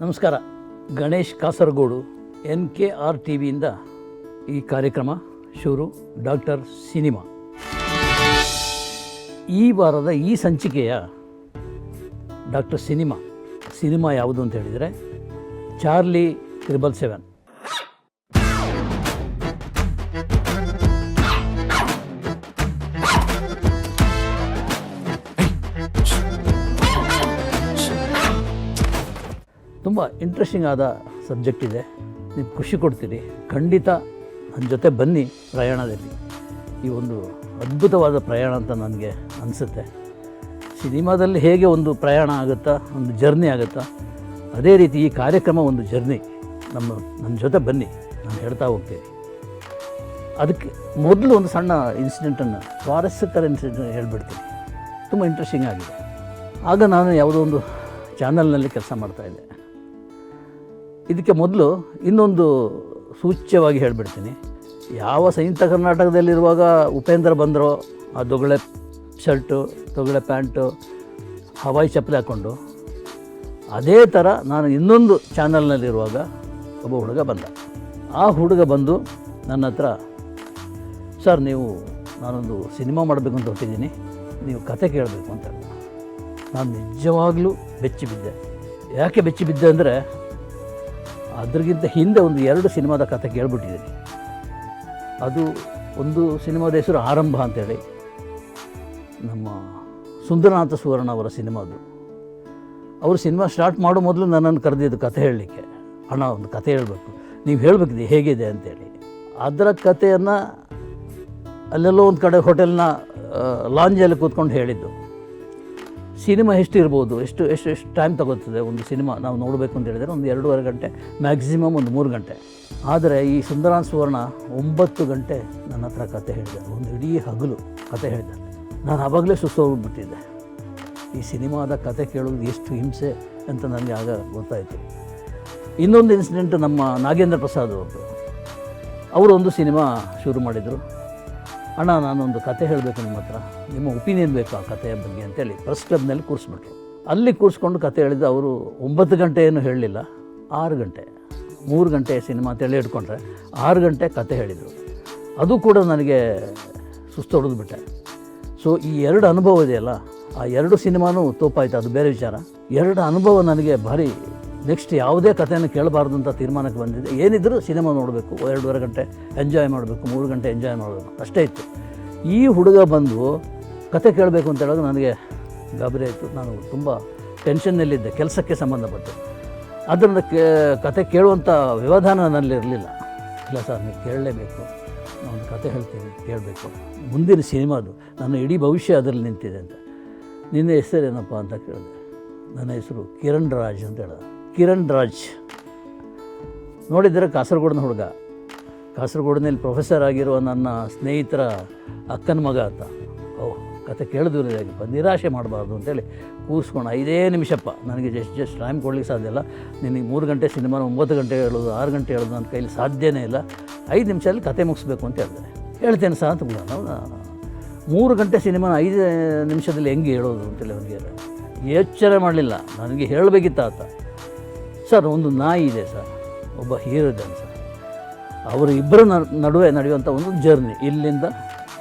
ನಮಸ್ಕಾರ. Ganesh Kasaragod N K R T ವಿಯಿಂದ ಈ ಕಾರ್ಯಕ್ರಮ ಶುರು. Doctor cinema. ಈ ವಾರದ ಈ ಸಂಚಿಕೆಯ ಡಾಕ್ಟರ್ ಸಿನಿಮಾ. ಸಿನಿಮಾ ಯಾವುದು ಅಂತ ಹೇಳಿದರೆ ಚಾರ್ಲಿ ತ್ರಿಬಲ್ ಸೆವೆನ್. ತುಂಬ ಇಂಟ್ರೆಸ್ಟಿಂಗ್ ಆದ ಸಬ್ಜೆಕ್ಟ್ ಇದೆ. ನೀವು ಖುಷಿ ಕೊಡ್ತೀರಿ. ಖಂಡಿತ ನನ್ನ ಜೊತೆ ಬನ್ನಿ ಪ್ರಯಾಣದಲ್ಲಿ. ಈ ಒಂದು ಅದ್ಭುತವಾದ ಪ್ರಯಾಣ ಅಂತ ನನಗೆ ಅನಿಸುತ್ತೆ. ಸಿನಿಮಾದಲ್ಲಿ ಹೇಗೆ ಒಂದು ಪ್ರಯಾಣ ಆಗುತ್ತಾ, ಒಂದು ಜರ್ನಿ ಆಗುತ್ತಾ, ಅದೇ ರೀತಿ ಈ ಕಾರ್ಯಕ್ರಮ ಒಂದು ಜರ್ನಿ ನಮ್ಮ ನನ್ನ ಜೊತೆ ಬನ್ನಿ. ನಾನು ಹೇಳ್ತಾ ಹೋಗ್ತೀನಿ. ಅದಕ್ಕೆ ಮೊದಲು ಒಂದು ಸಣ್ಣ ಇನ್ಸಿಡೆಂಟನ್ನು ಸ್ವಾರಸ್ಯಕರ ಇನ್ಸಿಡೆಂಟ್ ಹೇಳ್ಬಿಡ್ತೀನಿ. ತುಂಬ ಇಂಟ್ರೆಸ್ಟಿಂಗ್ ಆಗಿದೆ. ಆಗ ನಾನು ಯಾವುದೋ ಒಂದು ಚಾನಲ್ನಲ್ಲಿ ಕೆಲಸ ಮಾಡ್ತಾಯಿದ್ದೆ ಇದಕ್ಕೆ ಮೊದಲು ಇನ್ನೊಂದು ಸೂಚ್ಯವಾಗಿ ಹೇಳಿಬಿಡ್ತೀನಿ. ಯಾವ ಸಂಯುಕ್ತ ಕರ್ನಾಟಕದಲ್ಲಿರುವಾಗ ಉಪೇಂದ್ರ ಬಂದರೋ ಆ ದೊಗಳೆ ಶರ್ಟು, ತೊಗಳೆ ಪ್ಯಾಂಟು, ಹವಾಯಿ ಚಪ್ಪಲಿ ಹಾಕ್ಕೊಂಡು, ಅದೇ ಥರ ನಾನು ಇನ್ನೊಂದು ಚಾನಲ್ನಲ್ಲಿರುವಾಗ ಒಬ್ಬ ಹುಡುಗ ಬಂದ. ಆ ಹುಡುಗ ಬಂದು ನನ್ನ ಹತ್ರ, ಸರ್, ನೀವು, ನಾನೊಂದು ಸಿನಿಮಾ ಮಾಡಬೇಕು ಅಂತ ಹೊಟ್ಟಿದ್ದೀನಿ ನೀವು ಕತೆ ಕೇಳಬೇಕು ಅಂತ. ನಾನು ನಿಜವಾಗ್ಲೂ ಬೆಚ್ಚಿ ಬಿದ್ದೆ ಯಾಕೆ ಬೆಚ್ಚಿ ಬಿದ್ದೆ ಅಂದರೆ ಅದ್ರಿಗಿಂತ ಹಿಂದೆ ಒಂದು ಎರಡು ಸಿನಿಮಾದ ಕಥೆ ಕೇಳ್ಬಿಟ್ಟಿದ್ದೀನಿ. ಅದು ಒಂದು ಸಿನಿಮಾದ ಹೆಸರು ಆರಂಭ ಅಂತೇಳಿ. ನಮ್ಮ ಸುಂದರನಾಥ ಸುವರ್ಣ ಅವರ ಸಿನಿಮಾ ಅದು. ಅವರು ಸಿನಿಮಾ ಸ್ಟಾರ್ಟ್ ಮಾಡೋ ಮೊದಲು ನನ್ನನ್ನು ಕರೆದಿದ್ದು ಕಥೆ ಹೇಳಲಿಕ್ಕೆ. ಅಣ್ಣ, ಒಂದು ಕತೆ ಹೇಳಬೇಕು. ನೀವು ಹೇಳಬೇಕಿದೆ, ಹೇಗಿದೆ ಅಂತೇಳಿ. ಅದರ ಕಥೆಯನ್ನು ಅಲ್ಲೆಲ್ಲೋ ಒಂದು ಕಡೆ ಹೋಟೆಲ್ನ ಲಾಂಜಲ್ಲಿ ಕೂತ್ಕೊಂಡು ಹೇಳಿದ್ದು. ಸಿನಿಮಾ ಎಷ್ಟು ಇರ್ಬೋದು, ಎಷ್ಟು ಎಷ್ಟು ಎಷ್ಟು ಟೈಮ್ ತಗೋತದೆ ಒಂದು ಸಿನಿಮಾ ನಾವು ನೋಡಬೇಕು ಅಂತ ಹೇಳಿದರೆ ಒಂದು ಎರಡೂವರೆ ಗಂಟೆ ಮ್ಯಾಕ್ಸಿಮಮ್ ಒಂದು ಮೂರು ಗಂಟೆ. ಆದರೆ ಈ ಸುಂದರಾನ್ ಸುವರ್ಣ ಒಂಬತ್ತು ಗಂಟೆ ನನ್ನ ಹತ್ರ ಕತೆ ಹೇಳಿದೆ, ಒಂದು ಇಡೀ ಹಗಲು ಕತೆ ಹೇಳಿದೆ. ನಾನು ಆವಾಗಲೇ ಸುಸ್ತೋಗ್ಬಿಟ್ಟಿದ್ದೆ ಈ ಸಿನಿಮಾದ ಕತೆ ಕೇಳೋದು ಎಷ್ಟು ಹಿಂಸೆ ಅಂತ ನನಗೆ ಆಗ ಗೊತ್ತಾಯಿತು. ಇನ್ನೊಂದು ಇನ್ಸಿಡೆಂಟ್ ನಮ್ಮ ನಾಗೇಂದ್ರ ಪ್ರಸಾದ್ ಅವರು ಅವರು ಒಂದು ಸಿನಿಮಾ ಶುರು ಮಾಡಿದರು. ಅಣ್ಣ, ನಾನೊಂದು ಕತೆ ಹೇಳಬೇಕು ನಿಮ್ಮ ಹತ್ರ. ನಿಮ್ಮ ಒಪಿನಿಯನ್ ಬೇಕು ಆ ಕಥೆಯ ಬಗ್ಗೆ ಅಂತೇಳಿ. ಪ್ರೆಸ್ ಕ್ಲಬ್ನಲ್ಲಿ ಕೂರಿಸ್ಬಿಟ್ರು. ಅಲ್ಲಿ ಕೂರಿಸ್ಕೊಂಡು ಕತೆ ಹೇಳಿದ್ದು ಅವರು ಒಂಬತ್ತು ಗಂಟೆ ಏನು ಹೇಳಲಿಲ್ಲ, ಆರು ಗಂಟೆ, ಮೂರು ಗಂಟೆ ಸಿನಿಮಾ ಅಂತೇಳಿ ಇಟ್ಕೊಂಡ್ರೆ ಆರು ಗಂಟೆ ಕತೆ ಹೇಳಿದರು. ಅದು ಕೂಡ ನನಗೆ ಸುಸ್ತು ಬಿಟ್ಟೆ ಸೊ ಈ ಎರಡು ಅನುಭವ ಇದೆಯಲ್ಲ? ಆ ಎರಡು ಸಿನಿಮಾನೂ ತೋಪಾಯ್ತು, ಅದು ಬೇರೆ ವಿಚಾರ. ಎರಡು ಅನುಭವ ನನಗೆ ಭಾರಿ ನೆಕ್ಸ್ಟ್ ಯಾವುದೇ ಕಥೆಯನ್ನು ಕೇಳಬಾರ್ದು ಅಂತ ತೀರ್ಮಾನಕ್ಕೆ ಬಂದಿದೆ. ಏನಿದ್ದರೂ ಸಿನಿಮಾ ನೋಡಬೇಕು ಎರಡೂವರೆ ಗಂಟೆ ಎಂಜಾಯ್ ಮಾಡಬೇಕು, ಮೂರು ಗಂಟೆ ಎಂಜಾಯ್ ಮಾಡಬೇಕು. ಅಷ್ಟೇ ಇತ್ತು. ಈ ಹುಡುಗ ಬಂದು ಕತೆ ಕೇಳಬೇಕು ಅಂತ ಹೇಳೋದು ನನಗೆ ಗಾಬರಿ ಆಯಿತು. ನಾನು ತುಂಬ ಟೆನ್ಷನ್ನಲ್ಲಿದ್ದೆ, ಕೆಲಸಕ್ಕೆ ಸಂಬಂಧಪಟ್ಟು. ಅದರಿಂದ ಕೇ ಕತೆ ಕೇಳುವಂಥ ವ್ಯವಧಾನ ನನ್ನಲ್ಲಿರಲಿಲ್ಲ ಇಲ್ಲ ಸರ್, ನೀವು ಕೇಳಲೇಬೇಕು. ನಾನು ಒಂದು ಕತೆ ಹೇಳ್ತೀನಿ, ಕೇಳಬೇಕು. ಮುಂದಿನ ಸಿನಿಮಾದು ನನ್ನ ಇಡೀ ಭವಿಷ್ಯ ಅದರಲ್ಲಿ ನಿಂತಿದೆ ಅಂತ. ನಿನ್ನ ಹೆಸರೇನಪ್ಪ ಅಂತ ಕೇಳಿದೆ. ನನ್ನ ಹೆಸರು ಕಿರಣ್ ರಾಜ್ ಅಂತ ಹೇಳಿದ. ಕಿರಣ್ ರಾಜ್. ನೋಡಿದರೆ ಕಾಸರಗೋಡಿನ ಹುಡುಗ? ಕಾಸರಗೋಡಿನಲ್ಲಿ ಪ್ರೊಫೆಸರ್ ಆಗಿರುವ ನನ್ನ ಸ್ನೇಹಿತರ ಅಕ್ಕನ ಮಗ ಅಂತ ಓಹ್, ಕತೆ ಕೇಳಿದ್ರಿದಾಗಿಪ್ಪ ನಿರಾಶೆ ಮಾಡಬಾರ್ದು ಅಂತೇಳಿ ಕೂರಿಸ್ಕೊಂಡು ಐದೇ ನಿಮಿಷಪ್ಪ, ನನಗೆ ಜಸ್ಟ್ ಜಸ್ಟ್ ಟೈಮ್ ಕೊಡ್ಲಿಕ್ಕೆ ಸಾಧ್ಯ ಇಲ್ಲ. ನಿನಗೆ ಮೂರು ಗಂಟೆ ಸಿನಿಮಾನ ಒಂಬತ್ತು ಗಂಟೆ ಹೇಳೋದು, ಆರು ಗಂಟೆ ಹೇಳೋದು ನನ್ನ ಕೈಲಿ ಸಾಧ್ಯನೇ ಇಲ್ಲ. ಐದು ನಿಮಿಷದಲ್ಲಿ ಕತೆ ಮುಗಿಸ್ಬೇಕು ಅಂತ ಹೇಳ್ತಾರೆ. ಹೇಳ್ತೇನೆ ಸಹ ಅಂತ ಮೂರು ಗಂಟೆ ಸಿನಿಮಾನ ಐದು ನಿಮಿಷದಲ್ಲಿ ಹೆಂಗೆ ಹೇಳೋದು ಅಂತೇಳಿ ಅವನಿಗೆ ಎಚ್ಚರ ಮಾಡಲಿಲ್ಲ. ನನಗೆ ಹೇಳಬೇಕಿತ್ತ ಆತ. ಸರ್, ಒಂದು ನಾಯಿ ಇದೆ ಸರ್. ಒಬ್ಬ ಹೀರೋ ಇದ್ದಾನೆ ಸರ್. ಅವರು ಇಬ್ಬರ ನಡುವೆ ನಡೆಯುವಂಥ ಒಂದು ಜರ್ನಿ. ಇಲ್ಲಿಂದ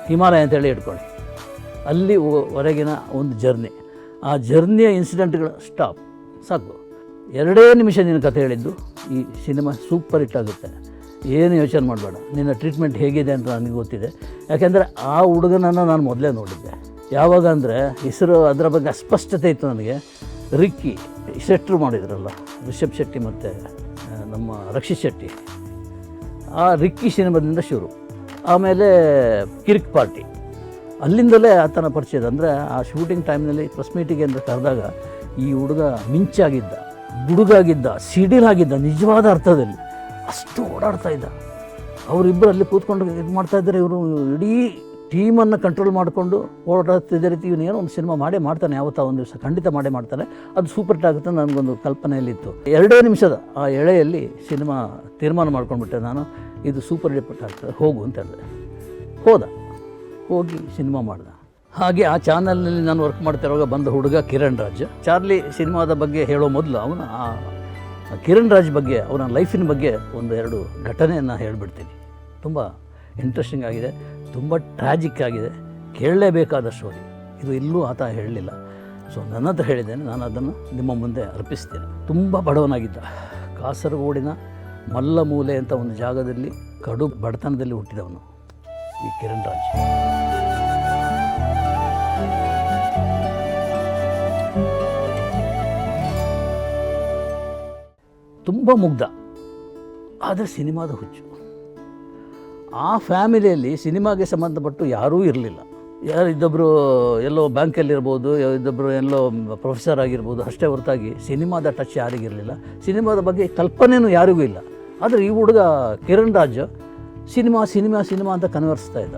ಹಿಮಾಲಯ ಅಂತೇಳಿ ಇಟ್ಕೊಳ್ಳಿ. ಅಲ್ಲಿ ಹೊರಗಿನ ಒಂದು ಜರ್ನಿ. ಆ ಜರ್ನಿಯ ಇನ್ಸಿಡೆಂಟ್ಗಳ ಸ್ಟಾಪ್. ಸಾಕು. ಎರಡೇ ನಿಮಿಷ ನಿನ್ನ ಕಥೆ ಹೇಳಿದ್ದು ಈ ಸಿನಿಮಾ ಸೂಪರ್ ಹಿಟ್ ಆಗುತ್ತೆ. ಏನು ಯೋಚನೆ ಮಾಡಬೇಡ. ನಿನ್ನ ಟ್ರೀಟ್ಮೆಂಟ್ ಹೇಗಿದೆ ಅಂತ ನನಗೆ ಗೊತ್ತಿದೆ. ಯಾಕೆಂದರೆ ಆ ಹುಡುಗನನ್ನು ನಾನು ಮೊದಲೇ ನೋಡಿದ್ದೆ. ಯಾವಾಗ ಅಂದರೆ ಹೆಸರು ಅದರ ಬಗ್ಗೆ ಅಸ್ಪಷ್ಟತೆ ಇತ್ತು ನನಗೆ. ರಿಕ್ಕಿ, ಶೆಟ್ರು ಮಾಡಿದ್ರಲ್ಲ, ರಿಷಬ್ ಶೆಟ್ಟಿ ಮತ್ತು ನಮ್ಮ ರಕ್ಷಿತ್ ಶೆಟ್ಟಿ. ಆ ರಿಕ್ಕಿ ಸಿನಿಮಾದಿಂದ ಶುರು. ಆಮೇಲೆ ಕಿರಿಕ್ ಪಾರ್ಟಿ. ಅಲ್ಲಿಂದಲೇ ಆತನ ಪರಿಚಯದ ಅಂದರೆ ಆ ಶೂಟಿಂಗ್ ಟೈಮ್ನಲ್ಲಿ ಪ್ರೆಸ್ ಮೀಟಿಗೆ ಅಂತ ಕರೆದಾಗ ಈ ಹುಡುಗ ಮಿಂಚಾಗಿದ್ದ, ಗುಡುಗಾಗಿದ್ದ, ಸಿಡಿಲಾಗಿದ್ದ, ನಿಜವಾದ ಅರ್ಥದಲ್ಲಿ ಅಷ್ಟು ಓಡಾಡ್ತಾ ಇದ್ದ. ಅವರಿಬ್ಬರು ಅಲ್ಲಿ ಕೂತ್ಕೊಂಡು ಇದು ಮಾಡ್ತಾ ಇದ್ದಾರೆ ಇವರು. ಇಡೀ ಟೀಮನ್ನು ಕಂಟ್ರೋಲ್ ಮಾಡಿಕೊಂಡು ಓಡಾಡ್ತಿದ್ದ ರೀತಿ ಇವನು ಏನೋ ಒಂದು ಸಿನಿಮಾ ಮಾಡೇ ಮಾಡ್ತಾನೆ, ಯಾವತ್ತಾ ಒಂದು ದಿವಸ. ಖಂಡಿತ ಮಾಡೇ ಮಾಡ್ತಾನೆ. ಅದು ಸೂಪರ್ ಹಿಟ್ ಆಗುತ್ತೆ ನನಗೊಂದು ಕಲ್ಪನೆಯಲ್ಲಿತ್ತು. ಎರಡೇ ನಿಮಿಷದ ಆ ಎಳೆಯಲ್ಲಿ ಸಿನಿಮಾ ತೀರ್ಮಾನ ಮಾಡ್ಕೊಂಡ್ಬಿಟ್ಟೆ ನಾನು. ಇದು ಸೂಪರ್ ಹಿಟ್ ಆಗ್ತದೆ, ಹೋಗು ಅಂತ ಹೇಳಿದೆ. ಹೋದ. ಹೋಗಿ ಸಿನಿಮಾ ಮಾಡ್ದೆ. ಹಾಗೆ ಆ ಚಾನಲ್ನಲ್ಲಿ ನಾನು ವರ್ಕ್ ಮಾಡ್ತಿರುವಾಗ ಬಂದ ಹುಡುಗ ಕಿರಣ್ ರಾಜ್. ಚಾರ್ಲಿ ಸಿನಿಮಾದ ಬಗ್ಗೆ ಹೇಳೋ ಮೊದಲು ಅವನ ಆ ಕಿರಣ್ ರಾಜ್ ಬಗ್ಗೆ, ಅವನ ಲೈಫಿನ ಬಗ್ಗೆ ಒಂದು ಎರಡು ಘಟನೆಯನ್ನು ಹೇಳಿಬಿಡ್ತೀನಿ. ತುಂಬ ಇಂಟ್ರೆಸ್ಟಿಂಗ್ ಆಗಿದೆ. ತುಂಬ ಟ್ರ್ಯಾಜಿಕ್ ಆಗಿದೆ. ಕೇಳಲೇಬೇಕಾದ ಸ್ಟೋರಿ ಇದು ಇಲ್ಲೂ ಆತ ಹೇಳಲಿಲ್ಲ. ಸೊ ನನ್ನ ಹತ್ರ ಹೇಳಿದ್ದೇನೆ, ನಾನು ಅದನ್ನು ನಿಮ್ಮ ಮುಂದೆ ಅರ್ಪಿಸ್ತೇನೆ. ತುಂಬ ಬಡವನಾಗಿದ್ದ. ಕಾಸರಗೋಡಿನ ಮಲ್ಲಮೂಲೆ ಅಂತ ಒಂದು ಜಾಗದಲ್ಲಿ ಕಡು ಬಡತನದಲ್ಲಿ ಹುಟ್ಟಿದವನು ಈ ಕಿರಣ್ ರಾಜ್. ತುಂಬ ಮುಗ್ಧ. ಆದರೆ ಸಿನಿಮಾದ ಹುಚ್ಚು. ಆ ಫ್ಯಾಮಿಲಿಯಲ್ಲಿ ಸಿನಿಮಾಗೆ ಸಂಬಂಧಪಟ್ಟು ಯಾರೂ ಇರಲಿಲ್ಲ. ಯಾರು ಇದ್ದೊಬ್ಬರು ಎಲ್ಲೋ ಬ್ಯಾಂಕಲ್ಲಿರ್ಬೋದು ಇದ್ದೊಬ್ಬರು ಎಲ್ಲೋ ಪ್ರೊಫೆಸರ್ ಆಗಿರ್ಬೋದು, ಅಷ್ಟೇ ಹೊರತಾಗಿ ಸಿನಿಮಾದ ಟಚ್ ಯಾರಿಗಿರಲಿಲ್ಲ ಸಿನಿಮಾದ ಬಗ್ಗೆ ಕಲ್ಪನೆಯೂ ಯಾರಿಗೂ ಇಲ್ಲ. ಆದರೆ ಈ ಹುಡುಗ Kiran Raj cinema cinema cinema ಅಂತ ಕನ್ವರ್ಸ್ತಾ ಇದ್ದ.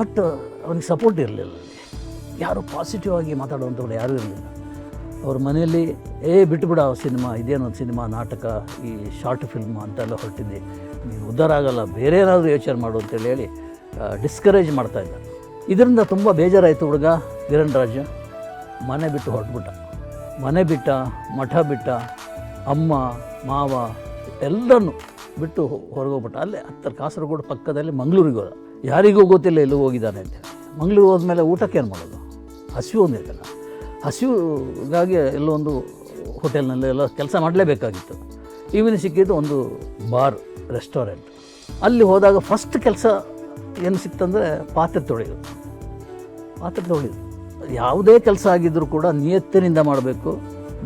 ಬಟ್ ಅವನಿಗೆ ಸಪೋರ್ಟ್ ಇರಲಿಲ್ಲ. ಯಾರು ಪಾಸಿಟಿವ್ ಆಗಿ ಮಾತಾಡುವಂಥವ್ರು ಯಾರೂ ಇರಲಿಲ್ಲ. ಅವ್ರ ಮನೆಯಲ್ಲಿ, ಏ ಬಿಟ್ಟುಬಿಡ ಸಿನಿಮಾ, ಇದೇನೋ ಸಿನಿಮಾ, ನಾಟಕ, ಈ ಶಾರ್ಟ್ ಫಿಲ್ಮ್ ಅಂತೆಲ್ಲ ಹೊರಟಿದ್ದೆ. ಉದ್ಧಾರ ಆಗಲ್ಲ, ಬೇರೆ ಏನಾದರೂ ಯೋಚನೆ ಮಾಡು ಅಂತೇಳಿ ಹೇಳಿ ಡಿಸ್ಕರೇಜ್ ಮಾಡ್ತಾಯಿದ್ದ ಇದರಿಂದ ತುಂಬ ಬೇಜಾರಾಯಿತು ಹುಡುಗ, ಕಿರಣ್ ರಾಜ. ಮನೆ ಬಿಟ್ಟು ಹೊರಟ್ಬಿಟ್ಟ. ಮನೆ ಬಿಟ್ಟ, ಮಠ ಬಿಟ್ಟ, ಅಮ್ಮ, ಮಾವ, ಎಲ್ಲರನ್ನು ಬಿಟ್ಟು ಹೊರಗೋಗ್ಬಿಟ್ಟ. ಅಲ್ಲೇ ಹತ್ತರ ಕಾಸರಗೋಡು ಪಕ್ಕದಲ್ಲಿ ಮಂಗಳೂರಿಗೆ ಹೋದ. ಯಾರಿಗೂ ಗೊತ್ತಿಲ್ಲ ಎಲ್ಲೂ ಹೋಗಿದ್ದಾನೆ ಅಂತ ಮಂಗಳೂರು ಹೋದ್ಮೇಲೆ ಊಟಕ್ಕೆ ಏನು ಮಾಡೋದು? ಹಸಿವು ಒಂದಿರ್ತಲ್ಲ ಹಸಿವುಗಾಗಿ ಎಲ್ಲೊಂದು ಹೋಟೆಲ್ನಲ್ಲಿ ಎಲ್ಲ ಕೆಲಸ ಮಾಡಲೇಬೇಕಾಗಿತ್ತು. ಇವನಿಗೆ ಸಿಕ್ಕಿದ್ದು ಒಂದು ಬಾರ್, ರೆಸ್ಟೋರೆಂಟ್. ಅಲ್ಲಿ ಹೋದಾಗ ಫಸ್ಟ್ ಕೆಲಸ ಏನು ಸಿಕ್ತಂದರೆ ಪಾತ್ರೆ ತೊಳೆಯೋದು. ಪಾತ್ರೆ ತೊಳೆಯೋದು. ಯಾವುದೇ ಕೆಲಸ ಆಗಿದ್ದರೂ ಕೂಡ ನಿಯತ್ತಿನಿಂದ ಮಾಡಬೇಕು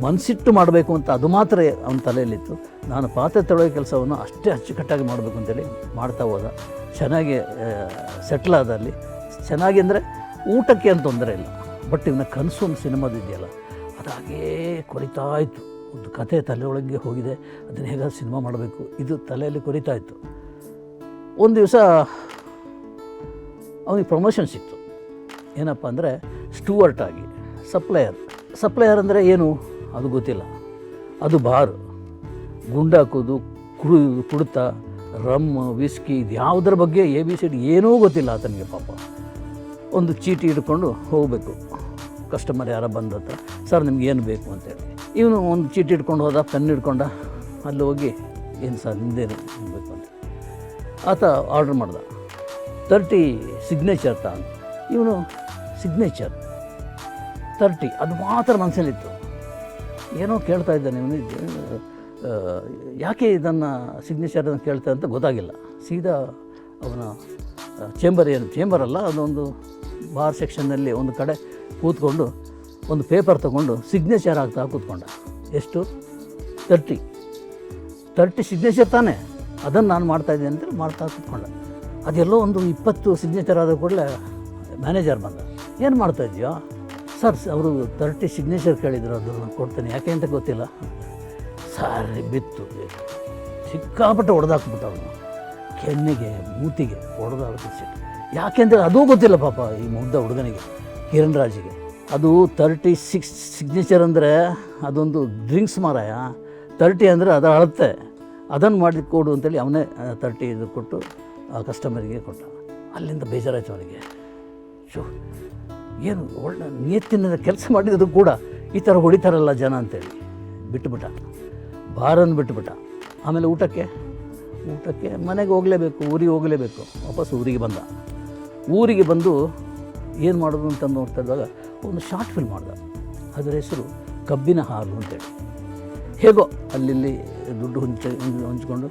ಮನಸ್ಸಿಟ್ಟು ಮಾಡಬೇಕು ಅಂತ ಅದು ಮಾತ್ರ ಅವನ ತಲೆಯಲ್ಲಿತ್ತು. ನಾನು ಪಾತ್ರೆ ತೊಳೆಯೋ ಕೆಲಸವನ್ನು ಅಷ್ಟೇ ಅಚ್ಚುಕಟ್ಟಾಗಿ ಮಾಡಬೇಕು ಅಂತೇಳಿ ಮಾಡ್ತಾ ಹೋದ. ಚೆನ್ನಾಗಿ ಸೆಟ್ಲ್ ಆದ ಅಲ್ಲಿ. ಚೆನ್ನಾಗಿ ಅಂದರೆ ಊಟಕ್ಕೆ ಏನು ತೊಂದರೆ ಇಲ್ಲ. ಬಟ್ ಇವನ ಕನಸು ಒಂದು ಸಿನಿಮಾದಿದೆಯಲ್ಲ, ಅದಾಗೇ ಕೊರಿತಾ ಇತ್ತು. ಒಂದು ಕತೆ ತಲೆಯೊಳಗೆ ಹೋಗಿದೆ, ಅದನ್ನು ಹೇಗಾದ್ರು ಸಿನಿಮಾ ಮಾಡಬೇಕು. ಇದು ತಲೆಯಲ್ಲಿ ಕೊರಿತಾ ಇತ್ತು. ಒಂದು ದಿವಸ ಅವನಿಗೆ ಪ್ರಮೋಷನ್ ಸಿಕ್ತು. ಏನಪ್ಪ ಅಂದರೆ ಸ್ಟೂವರ್ಟ್ ಆಗಿ, ಸಪ್ಲೈಯರ್. ಸಪ್ಲೈಯರ್ ಅಂದರೆ ಏನು? ಅದು ಗೊತ್ತಿಲ್ಲ. ಅದು ಬಾರ್. ಗುಂಡಾಕೋದು ಕುಡು, ಕುಡಿತ ರಮ್ ವಿಸ್ಕಿ ಇದು ಯಾವುದರ ಬಗ್ಗೆ ಎ ಬಿ ಸಿ ಏನೂ ಗೊತ್ತಿಲ್ಲ ಆತನಿಗೆ ಪಾಪ. ಒಂದು ಚೀಟಿ ಹಿಡ್ಕೊಂಡು ಹೋಗಬೇಕು. ಕಸ್ಟಮರ್ ಯಾರ ಬಂದತ್ತ ಸರ್, ನಿಮ್ಗೆ ಏನು ಬೇಕು? ಅಂತೇಳಿ. ಇವನು ಒಂದು ಚೀಟಿ ಹಿಡ್ಕೊಂಡು ಹೋದ, ಪೆನ್ ಹಿಡ್ಕೊಂಡ, ಅಲ್ಲಿ ಹೋಗಿ, ಏನು ಸರ್ ನಿಂದೇನು ಬೇಕು ಅಂತ ಆತ ಆರ್ಡ್ರ್ ಮಾಡ್ದ. ತರ್ಟಿ ಸಿಗ್ನೇಚರ್ ತ ಅಂತ. ಇವನು ಸಿಗ್ನೇಚರ್ ತರ್ಟಿ ಅದು ಮಾತ್ರ ಮನಸ್ಸಲ್ಲಿತ್ತು ಏನೋ ಕೇಳ್ತಾ ಇದ್ದಾನೆ ಇವನು. ಯಾಕೆ ಇದನ್ನು ಅಂತ ಕೇಳ್ತಾ ಅಂತ ಗೊತ್ತಾಗಿಲ್ಲ. ಸೀದಾ ಅವನ ಚೇಂಬರ್ ಏನು ಚೇಂಬರ್ ಅಲ್ಲ, ಅದೊಂದು ಬಾರ್ ಸೆಕ್ಷನ್ನಲ್ಲಿ ಒಂದು ಕಡೆ ಕೂತ್ಕೊಂಡು ಒಂದು ಪೇಪರ್ ತೊಗೊಂಡು ಸಿಗ್ನೇಚರ್ ಆಗ್ತಾ ಕೂತ್ಕೊಂಡ. ಎಷ್ಟು? ತರ್ಟಿ ತರ್ಟಿ ಸಿಗ್ನೇಚರ್ ತಾನೇ? ಅದನ್ನು ನಾನು ಮಾಡ್ತಾಯಿದ್ದೀನಿ ಅಂತೇಳಿ ಮಾಡ್ತಾ ಕೂತ್ಕೊಂಡ. ಅದೆಲ್ಲೋ ಒಂದು ಇಪ್ಪತ್ತು ಸಿಗ್ನೇಚರ್ ಆದ ಕೂಡಲೇ ಮ್ಯಾನೇಜರ್ ಬಂದ. ಏನು ಮಾಡ್ತಾ ಇದೆಯೋ? ಸರ್ ಅವರು ತರ್ಟಿ ಸಿಗ್ನೇಚರ್ ಕೇಳಿದ್ರು, ಅದು ನಾನು ಕೊಡ್ತೇನೆ. ಯಾಕೆ ಅಂತ ಗೊತ್ತಿಲ್ಲ. ಸಾರಿ ಬಿತ್ತು. ಸಿಕ್ಕಾಪಟ್ಟೆ ಹೊಡೆದಾಕ್ಬಿಟ್ಟು ಅವನು. ಕೆನ್ನೆಗೆ, ಮೂತಿಗೆ ಹೊಡೆದಾಕ ಯಾಕೆ ಅಂತೇಳಿ ಅದೂ ಗೊತ್ತಿಲ್ಲ ಪಾಪ ಈ ಮುಗ್ಧ ಹುಡುಗನಿಗೆ, ಕಿರಣ್ ರಾಜಿಗೆ. ಅದು ತರ್ಟಿ ಸಿಕ್ಸ್ ಸಿಗ್ನೇಚರ್ ಅಂದರೆ ಅದೊಂದು ಡ್ರಿಂಕ್ಸ್ ಮಾರಾಯ. ತರ್ಟಿ ಅಂದರೆ ಅದು ಅಳತೆ. ಅದನ್ನು ಮಾಡಿ ಕೊಡು ಅಂತೇಳಿ ಅವನೇ ತರ್ಟಿ ಇದು ಕೊಟ್ಟು ಆ ಕಸ್ಟಮರಿಗೆ ಕೊಟ್ಟ. ಅಲ್ಲಿಂದ ಬೇಜಾರಾಯಿತು ಅವನಿಗೆ. ಶೋ ಏನು ಒಳ್ಳೆ ನಿಯತ್ತಿನ ಕೆಲಸ ಮಾಡಿದ್ರು ಕೂಡ ಈ ಥರ ಹೊಡಿತಾರಲ್ಲ ಜನ ಅಂತೇಳಿ. ಬಿಟ್ಟುಬಿಟ್ಟ ಬಾರನ್ನು ಬಿಟ್ಟುಬಿಟ್ಟ ಆಮೇಲೆ ಊಟಕ್ಕೆ? ಊಟಕ್ಕೆ ಮನೆಗೆ ಹೋಗಲೇಬೇಕು, ಊರಿಗೆ ಹೋಗಲೇಬೇಕು. ವಾಪಸ್ ಊರಿಗೆ ಬಂದ. ಊರಿಗೆ ಬಂದು ಏನು ಮಾಡೋದು ಅಂತ ನೋಡ್ತಾ ಇದ್ದಾಗ ಒಂದು ಶಾರ್ಟ್ ಫಿಲ್ಮ್ ಮಾಡ್ದ. ಅದರ ಹೆಸರು ಕಬ್ಬಿನ ಹಾಲು ಅಂತೇಳಿ ಹೇಗೋ ಅಲ್ಲಿ ದುಡ್ಡು ಹಂಚ, ಹಂಚ್ಕೊಂಡು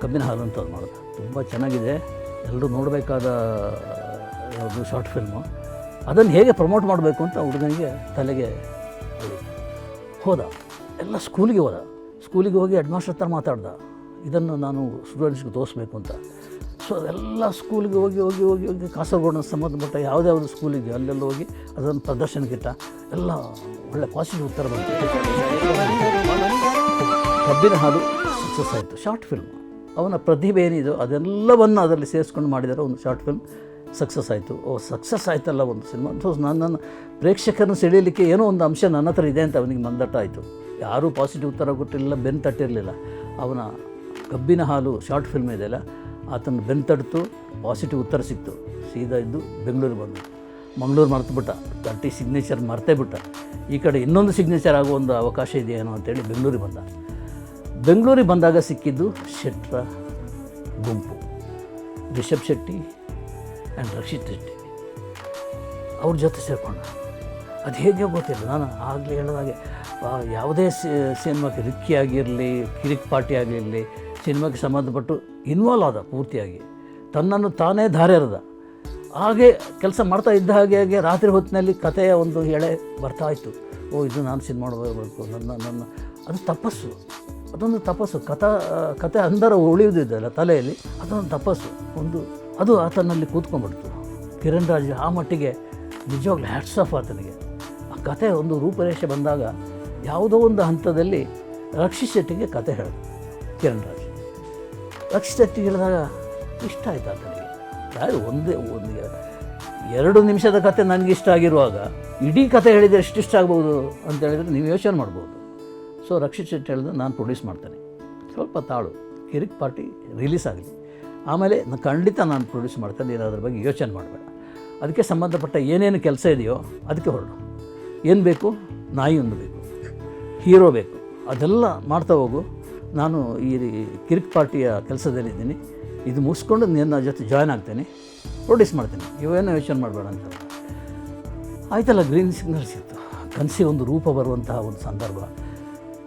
ಕಬ್ಬಿನ ಹಾಲು ಅಂತ ಅದು ಮಾಡಿದೆ. ತುಂಬ ಚೆನ್ನಾಗಿದೆ. ಎಲ್ಲರೂ ನೋಡಬೇಕಾದ ಒಂದು ಶಾರ್ಟ್ ಫಿಲ್ಮು ಅದನ್ನು ಹೇಗೆ ಪ್ರಮೋಟ್ ಮಾಡಬೇಕು ಅಂತ ಹುಡುಗನಿಗೆ ತಲೆಗೆ. ಹೋದ. ಎಲ್ಲ ಸ್ಕೂಲಿಗೆ ಹೋದ. ಸ್ಕೂಲಿಗೆ ಹೋಗಿ ಹೆಡ್ಮಾಸ್ಟರ್ ಹತ್ರ ಮಾತಾಡ್ದ. ಇದನ್ನು ನಾನು ಸ್ಟೂಡೆಂಟ್ಸ್ಗೆ ತೋರಿಸ್ಬೇಕು ಅಂತ. ಸೊ ಎಲ್ಲ ಸ್ಕೂಲಿಗೆ ಹೋಗಿ ಹೋಗಿ ಹೋಗಿ ಹೋಗಿ ಕಾಸರಗೋಡನ ಸಂಬಂಧಪಟ್ಟ ಯಾವುದ್ಯಾವುದು ಸ್ಕೂಲಿಗೆ ಅಲ್ಲೆಲ್ಲ ಹೋಗಿ ಅದನ್ನು ಪ್ರದರ್ಶನಕ್ಕಿಟ್ಟ ಎಲ್ಲ ಒಳ್ಳೆ ಪಾಸಿಟಿವ್ ಉತ್ತರ ಬಂತು. ಕಬ್ಬಿನ ಹಾಲು ಸಕ್ಸಸ್ ಆಯಿತು. ಶಾರ್ಟ್ ಫಿಲ್ಮ್ ಅವನ ಪ್ರತಿಭೆ ಏನಿದೆಯೋ ಅದೆಲ್ಲವನ್ನು ಅದರಲ್ಲಿ ಸೇರಿಸ್ಕೊಂಡು ಮಾಡಿದರೆ ಒಂದು ಶಾರ್ಟ್ ಫಿಲ್ಮ್ ಸಕ್ಸಸ್ ಆಯಿತು. ಓ ಸಕ್ಸಸ್ ಆಯ್ತಲ್ಲ ಒಂದು ಸಿನಿಮಾ ಸೊ ನನ್ನನ್ನು ಪ್ರೇಕ್ಷಕರನ್ನು ಸೆಳೆಯಲಿಕ್ಕೆ ಏನೋ ಒಂದು ಅಂಶ ನನ್ನ ಹತ್ರ ಇದೆ ಅಂತ ಅವನಿಗೆ ಮಂದಟ್ಟ ಆಯಿತು. ಯಾರೂ ಪಾಸಿಟಿವ್ ಉತ್ತರ ಕೊಟ್ಟಿರಲಿಲ್ಲ, ಬೆನ್ನು ತಟ್ಟಿರಲಿಲ್ಲ. ಅವನ ಕಬ್ಬಿನ ಹಾಲು ಶಾರ್ಟ್ ಫಿಲ್ಮ್ ಇದೆಯಲ್ಲ ಆತನ ಬೆನ್ನು ತಡ್ತು ಪಾಸಿಟಿವ್ ಉತ್ತರ ಸಿಕ್ತು. ಸೀದಾ ಇದ್ದು ಬೆಂಗಳೂರಿಗೆ ಬಂದು. ಮಂಗಳೂರು ಮರ್ತುಬಿಟ್ಟ ತರ್ಟಿ ಸಿಗ್ನೇಚರ್ ಮರ್ತೇ ಬಿಟ್ಟ. ಈ ಕಡೆ ಇನ್ನೊಂದು ಸಿಗ್ನೇಚರ್ ಆಗೋ ಒಂದು ಅವಕಾಶ ಇದೆಯೇನೋ ಅಂತೇಳಿ ಬೆಂಗಳೂರಿಗೆ ಬಂದ. ಬೆಂಗಳೂರಿಗೆ ಬಂದಾಗ ಸಿಕ್ಕಿದ್ದು ಶೆಟ್ರ ಗುಂಪು. ರಿಷಬ್ ಶೆಟ್ಟಿ ಆ್ಯಂಡ್ ರಕ್ಷಿತ್ ಶೆಟ್ಟಿ. ಅವ್ರ ಜೊತೆ ಸೇರಿಕೊಂಡ. ಅದು ಹೇಗೆ ಗೊತ್ತಿಲ್ಲ. ನಾನು ಆಗಲೇ ಹೇಳಿದಾಗೆ ಯಾವುದೇ ಸಿನಿಮಾಕ್ಕೆ ರಿಕ್ಕಿ ಆಗಿರಲಿ, ಕಿರಿಕ್ ಪಾರ್ಟಿ ಆಗಿರಲಿ, ಸಿನಿಮಾಕ್ಕೆ ಸಂಬಂಧಪಟ್ಟು ಇನ್ವಾಲ್ವ್ ಆದ ಪೂರ್ತಿಯಾಗಿ. ತನ್ನನ್ನು ತಾನೇ ಧಾರೆ ಎರೆದ. ಹಾಗೆ ಕೆಲಸ ಮಾಡ್ತಾ ಇದ್ದ ಹಾಗೆ ಹಾಗೆ ರಾತ್ರಿ ಹೊತ್ತಿನಲ್ಲಿ ಕಥೆಯ ಒಂದು ಎಳೆ ಬರ್ತಾ ಇತ್ತು. ಓ, ಇದು ನಾನು ಸಿನಿಮಾ ಮಾಡಬೇಕು, ನನ್ನ ನನ್ನ ಅದು ತಪಸ್ಸು. ಅದೊಂದು ತಪಸ್ಸು. ಕಥಾ, ಕಥೆ ಅಂದರ ಉಳಿಯುವುದಿದೆಯಲ್ಲ ತಲೆಯಲ್ಲಿ. ಅದೊಂದು ತಪಸ್ಸು. ಒಂದು, ಅದು ಆತನಲ್ಲಿ ಕೂತ್ಕೊಂಡ್ಬಿಡ್ತು. ಕಿರಣ್ ರಾಜ್ ಆ ಮಟ್ಟಿಗೆ ನಿಜವಾಗ್ಲೂ ಹ್ಯಾಟ್ಸ್ ಆಫ್ ಆತನಿಗೆ. ಆ ಕತೆ ಒಂದು ರೂಪರೇಷೆ ಬಂದಾಗ ಯಾವುದೋ ಒಂದು ಹಂತದಲ್ಲಿ ರಕ್ಷಿತ್ ಶೆಟ್ಟಿಗೆ ಕತೆ ಹೇಳಿದ ಕಿರಣ್ ರಾಜ್. ರಕ್ಷಿತ್ ಶೆಟ್ಟಿಗೆ ಹೇಳಿದಾಗ ಇಷ್ಟ ಆಯ್ತು ಆತನಿಗೆ. ಯಾರು ಒಂದೇ ಒಂದು ಎರಡು ನಿಮಿಷದ ಕತೆ ನನಗೆ ಇಷ್ಟ ಆಗಿರುವಾಗ ಇಡೀ ಕತೆ ಹೇಳಿದರೆ ಎಷ್ಟು ಇಷ್ಟ ಆಗ್ಬೋದು ಅಂತ ಹೇಳಿದರೆ ನೀವು ಯೋಚನೆ ಮಾಡ್ಬೋದು. ಸೊ ರಕ್ಷಿತ್ ಶೆಟ್ಟಿ ಹೇಳಿದ್ರೆ ನಾನು ಪ್ರೊಡ್ಯೂಸ್ ಮಾಡ್ತೇನೆ. ಸ್ವಲ್ಪ ತಾಳು, ಕಿರಿಕ್ ಪಾರ್ಟಿ ರಿಲೀಸ್ ಆಗಲಿ. ಆಮೇಲೆ ಖಂಡಿತ ನಾನು ಪ್ರೊಡ್ಯೂಸ್ ಮಾಡ್ತೇನೆ ನೀನು ಅದ್ರ ಬಗ್ಗೆ ಯೋಚನೆ ಮಾಡಬೇಡ. ಅದಕ್ಕೆ ಸಂಬಂಧಪಟ್ಟ ಏನೇನು ಕೆಲಸ ಇದೆಯೋ ಅದಕ್ಕೆ ಹೊರಡು. ಏನು ಬೇಕು? ನಾಯಿ ಒಂದು ಬೇಕು. ಹೀರೋ ಬೇಕು. ಅದೆಲ್ಲ ಮಾಡ್ತಾ ಹೋಗು. ನಾನು ಈ ಕಿರಿಕ್ ಪಾರ್ಟಿಯ ಕೆಲಸದಲ್ಲಿದ್ದೀನಿ. ಇದು ಮುಗಿಸ್ಕೊಂಡು ನನ್ನ ಜೊತೆ ಜಾಯ್ನ್ ಆಗ್ತೇನೆ. ಪ್ರೊಡ್ಯೂಸ್ ಮಾಡ್ತೇನೆ. ಇವೇನೋ ಯೋಚನೆ ಮಾಡಬೇಡ ಅಂತ. ಆಯ್ತಲ್ಲ ಗ್ರೀನ್ ಸಿಗ್ನಲ್ ಸಿಕ್ತು. ಕನಸಿ ಒಂದು ರೂಪ ಬರುವಂತಹ ಒಂದು ಸಂದರ್ಭ.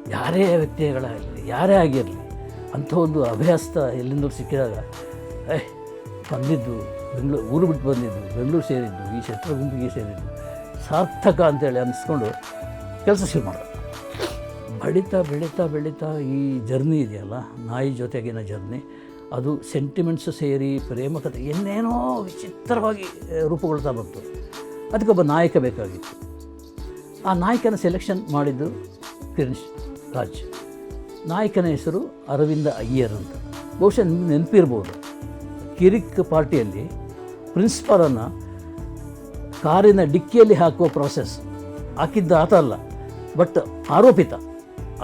ಯಾರೇ ವ್ಯಕ್ತಿಗಳಾಗಲಿ ಯಾರೇ ಆಗಿರಲಿ, ಅಂಥ ಒಂದು ಅಭ್ಯಾಸ ಎಲ್ಲಿಂದ ಸಿಕ್ಕಿದಾಗ, ಏ, ಬಂದಿದ್ದು ಬೆಂಗಳೂರು ಊರು ಬಿಟ್ಟು ಬಂದಿದ್ದು, ಬೆಂಗಳೂರು ಸೇರಿದ್ದು, ಈ ಶತ್ರು ಗುಂಪಿಗೆ ಸೇರಿದ್ದು, ಸಾರ್ಥಕ ಅಂತೇಳಿ ಅನ್ನಿಸ್ಕೊಂಡು ಕೆಲಸ ಶುರು ಮಾಡಿದೆ. ಬೆಳೀತಾ ಬೆಳೀತಾ ಬೆಳೀತಾ ಈ ಜರ್ನಿ ಇದೆಯಲ್ಲ, ನಾಯಿ ಜೊತೆಗಿನ ಜರ್ನಿ, ಅದು ಸೆಂಟಿಮೆಂಟ್ಸು ಸೇರಿ ಪ್ರೇಮ ಕಥೆ ಏನೇನೋ ವಿಚಿತ್ರವಾಗಿ ರೂಪುಗೊಳ್ತಾ ಬಂತು. ಅದಕ್ಕೊಬ್ಬ ನಾಯಕ ಬೇಕಾಗಿತ್ತು. ಆ ನಾಯಕನ ಸೆಲೆಕ್ಷನ್ ಮಾಡಿದ್ದು ಕಿರಣ್ ರಾಜ್. ನಾಯಕನ ಹೆಸರು ಅರವಿಂದ ಅಯ್ಯರ್ ಅಂತ. ಬಹುಶಃ ನೆನಪಿರ್ಬೋದು. ಕಿರಿಕ್ ಪಾರ್ಟಿಯಲ್ಲಿ ಪ್ರಿನ್ಸಿಪಾಲನ್ನು ಕಾರಿನ ಡಿಕ್ಕಿಯಲ್ಲಿ ಹಾಕುವ ಪ್ರಾಸೆಸ್ ಹಾಕಿದ್ದ ಆತ ಅಲ್ಲ ಬಟ್ ಆರೋಪಿತ.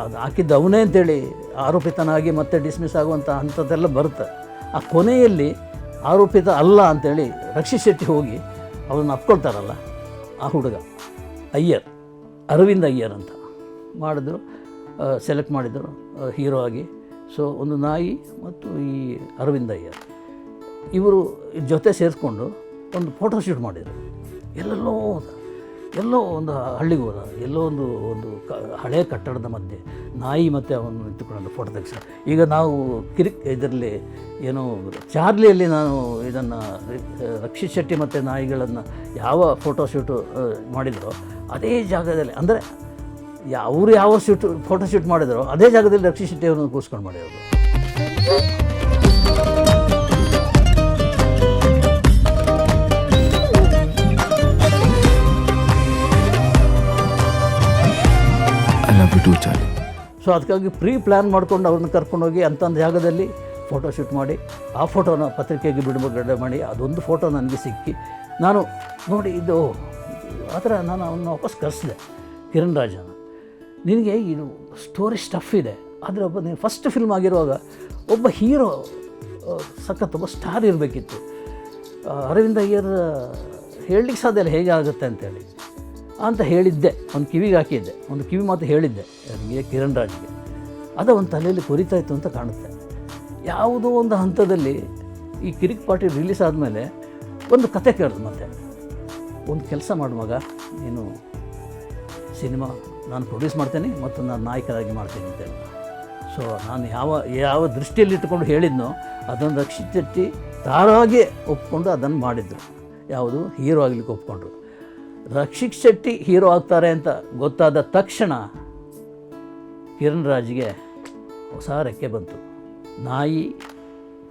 ಅದು ಹಾಕಿದ್ದು ಅವನೇ ಅಂತೇಳಿ ಆರೋಪಿತನಾಗಿ ಮತ್ತೆ ಡಿಸ್ಮಿಸ್ ಆಗುವಂಥ ಅಂಥದ್ದೆಲ್ಲ ಬರುತ್ತೆ. ಆ ಕೊನೆಯಲ್ಲಿ ಆರೋಪಿತ ಅಲ್ಲ ಅಂತೇಳಿ ರಕ್ಷಿತ್ ಶೆಟ್ಟಿ ಹೋಗಿ ಅವನ್ನ ಅಪ್ಕೊಳ್ತಾರಲ್ಲ, ಆ ಹುಡುಗ, ಅಯ್ಯರ್, ಅರವಿಂದ್ ಅಯ್ಯರ್ ಅಂತ. ಮಾಡಿದ್ರು ಸೆಲೆಕ್ಟ್ ಮಾಡಿದರು ಹೀರೋ ಆಗಿ. ಸೊ ಒಂದು ನಾಯಿ ಮತ್ತು ಈ ಅರವಿಂದ್ ಅಯ್ಯರ್. ಇವರು ಜೊತೆ ಸೇರಿಸ್ಕೊಂಡು ಒಂದು ಫೋಟೋ ಶೂಟ್ ಮಾಡಿದರು. ಎಲ್ಲೆಲ್ಲೋ ಹೋದ. ಎಲ್ಲೋ ಒಂದು ಹಳ್ಳಿಗೆ ಹೋದ ಎಲ್ಲೋ ಒಂದು ಒಂದು ಕ ಹಳೆಯ ಕಟ್ಟಡದ ಮಧ್ಯೆ ನಾಯಿ ಮತ್ತು ಅವನು ನಿಂತುಕೊಂಡು ಫೋಟೋ ತೆಗೆಸ. ಈಗ ನಾವು ಕಿರಿಕ್ ಇದರಲ್ಲಿ ಏನು ಚಾರ್ಲಿಯಲ್ಲಿ ನಾನು ಇದನ್ನು, ರಕ್ಷಿತ್ ಶೆಟ್ಟಿ ಮತ್ತು ನಾಯಿಗಳನ್ನು ಯಾವ ಫೋಟೋ ಶೂಟು ಮಾಡಿದರೋ, ಅದೇ ಜಾಗದಲ್ಲಿ, ಅಂದರೆ ಅವರು ಯಾವ ಶೂಟು ಫೋಟೋ ಶೂಟ್ ಮಾಡಿದರೋ, ಅದೇ ಜಾಗದಲ್ಲಿ ರಕ್ಷಿ ಶೆಟ್ಟಿ ಅವರನ್ನು ಕೂರಿಸ್ಕೊಂಡು ಮಾಡಿರೋದು. ಚಾರ್ಲಿ ಸೊ ಅದಕ್ಕಾಗಿ ಪ್ರೀ ಪ್ಲ್ಯಾನ್ ಮಾಡ್ಕೊಂಡು ಅವ್ರನ್ನ ಕರ್ಕೊಂಡೋಗಿ ಅಂತಂದು ಜಾಗದಲ್ಲಿ ಫೋಟೋ ಶೂಟ್ ಮಾಡಿ, ಆ ಫೋಟೋನ ಪತ್ರಿಕೆಗೆ ಬಿಡುಗಡೆ ಮಾಡಿ, ಅದೊಂದು ಫೋಟೋ ನನಗೆ ಸಿಕ್ಕಿ, ನಾನು ನೋಡಿ ಇದು ಆ ಥರ ನಾನು ಅವನ್ನ ವಾಪಸ್ ಕರೆಸಿದೆ, ಕಿರಣ್ ರಾಜನ. ನಿನಗೆ ಇದು ಸ್ಟೋರಿ ಸ್ಟಫ್ ಇದೆ, ಆದರೆ ಒಬ್ಬ ನೀನು ಫಸ್ಟ್ ಫಿಲ್ಮ್ ಆಗಿರುವಾಗ ಒಬ್ಬ ಹೀರೋ ಸಖತ್ ಒಬ್ಬ ಸ್ಟಾರ್ ಇರಬೇಕಿತ್ತು. ಅರವಿಂದ ಅಯ್ಯರ್ ಹೇಳಲಿಕ್ಕೆ ಸಾಧ್ಯ ಇಲ್ಲ ಹೇಗೆ ಆಗುತ್ತೆ ಅಂತೇಳಿ. ಅಂತ ಹೇಳಿದ್ದೆ. ಒಂದು ಕಿವಿಗೆ ಹಾಕಿದ್ದೆ. ಒಂದು ಕಿವಿ ಮಾತು ಹೇಳಿದ್ದೆ. ನನಗೆ ಕಿರಣ್ ರಾಜ್ಗೆ. ಅದು ಒಂದು ತಲೆಯಲ್ಲಿ ಕೊರಿತಾ ಇತ್ತು ಅಂತ ಕಾಣುತ್ತೆ. ಯಾವುದೋ ಒಂದು ಹಂತದಲ್ಲಿ ಈ ಕಿರಿಕ್ ಪಾರ್ಟಿ ರಿಲೀಸ್ ಆದಮೇಲೆ ಒಂದು ಕತೆ ಕೇಳಿದ್ರು ಮತ್ತೆ. ಒಂದು ಕೆಲಸ ಮಾಡುವಾಗ ನೀನು ಸಿನಿಮಾ ನಾನು ಪ್ರೊಡ್ಯೂಸ್ ಮಾಡ್ತೇನೆ ಮತ್ತು ನಾನು ನಾಯಕರಾಗಿ ಮಾಡ್ತೀನಿ ಅಂತೇಳಿ ಸೊ ನಾನು ಯಾವ ಯಾವ ದೃಷ್ಟಿಯಲ್ಲಿ ಇಟ್ಟುಕೊಂಡು ಹೇಳಿದ್ನೋ ಅದನ್ನು ರಕ್ಷಿತ್ ತಾರಾಗೆ ಒಪ್ಕೊಂಡು ಅದನ್ನು ಮಾಡಿದ್ದರು ಯಾವುದು? ಹೀರೋ ಆಗಲಿಕ್ಕೆ ಒಪ್ಕೊಂಡ್ರು. ರಕ್ಷಿತ್ ಶೆಟ್ಟಿ ಹೀರೋ ಆಗ್ತಾರೆ ಅಂತ ಗೊತ್ತಾದ ತಕ್ಷಣ ಕಿರಣ್ ರಾಜ್ಗೆ ಹೊಸ ರೆಕ್ಕೆ ಬಂತು. ನಾಯಿ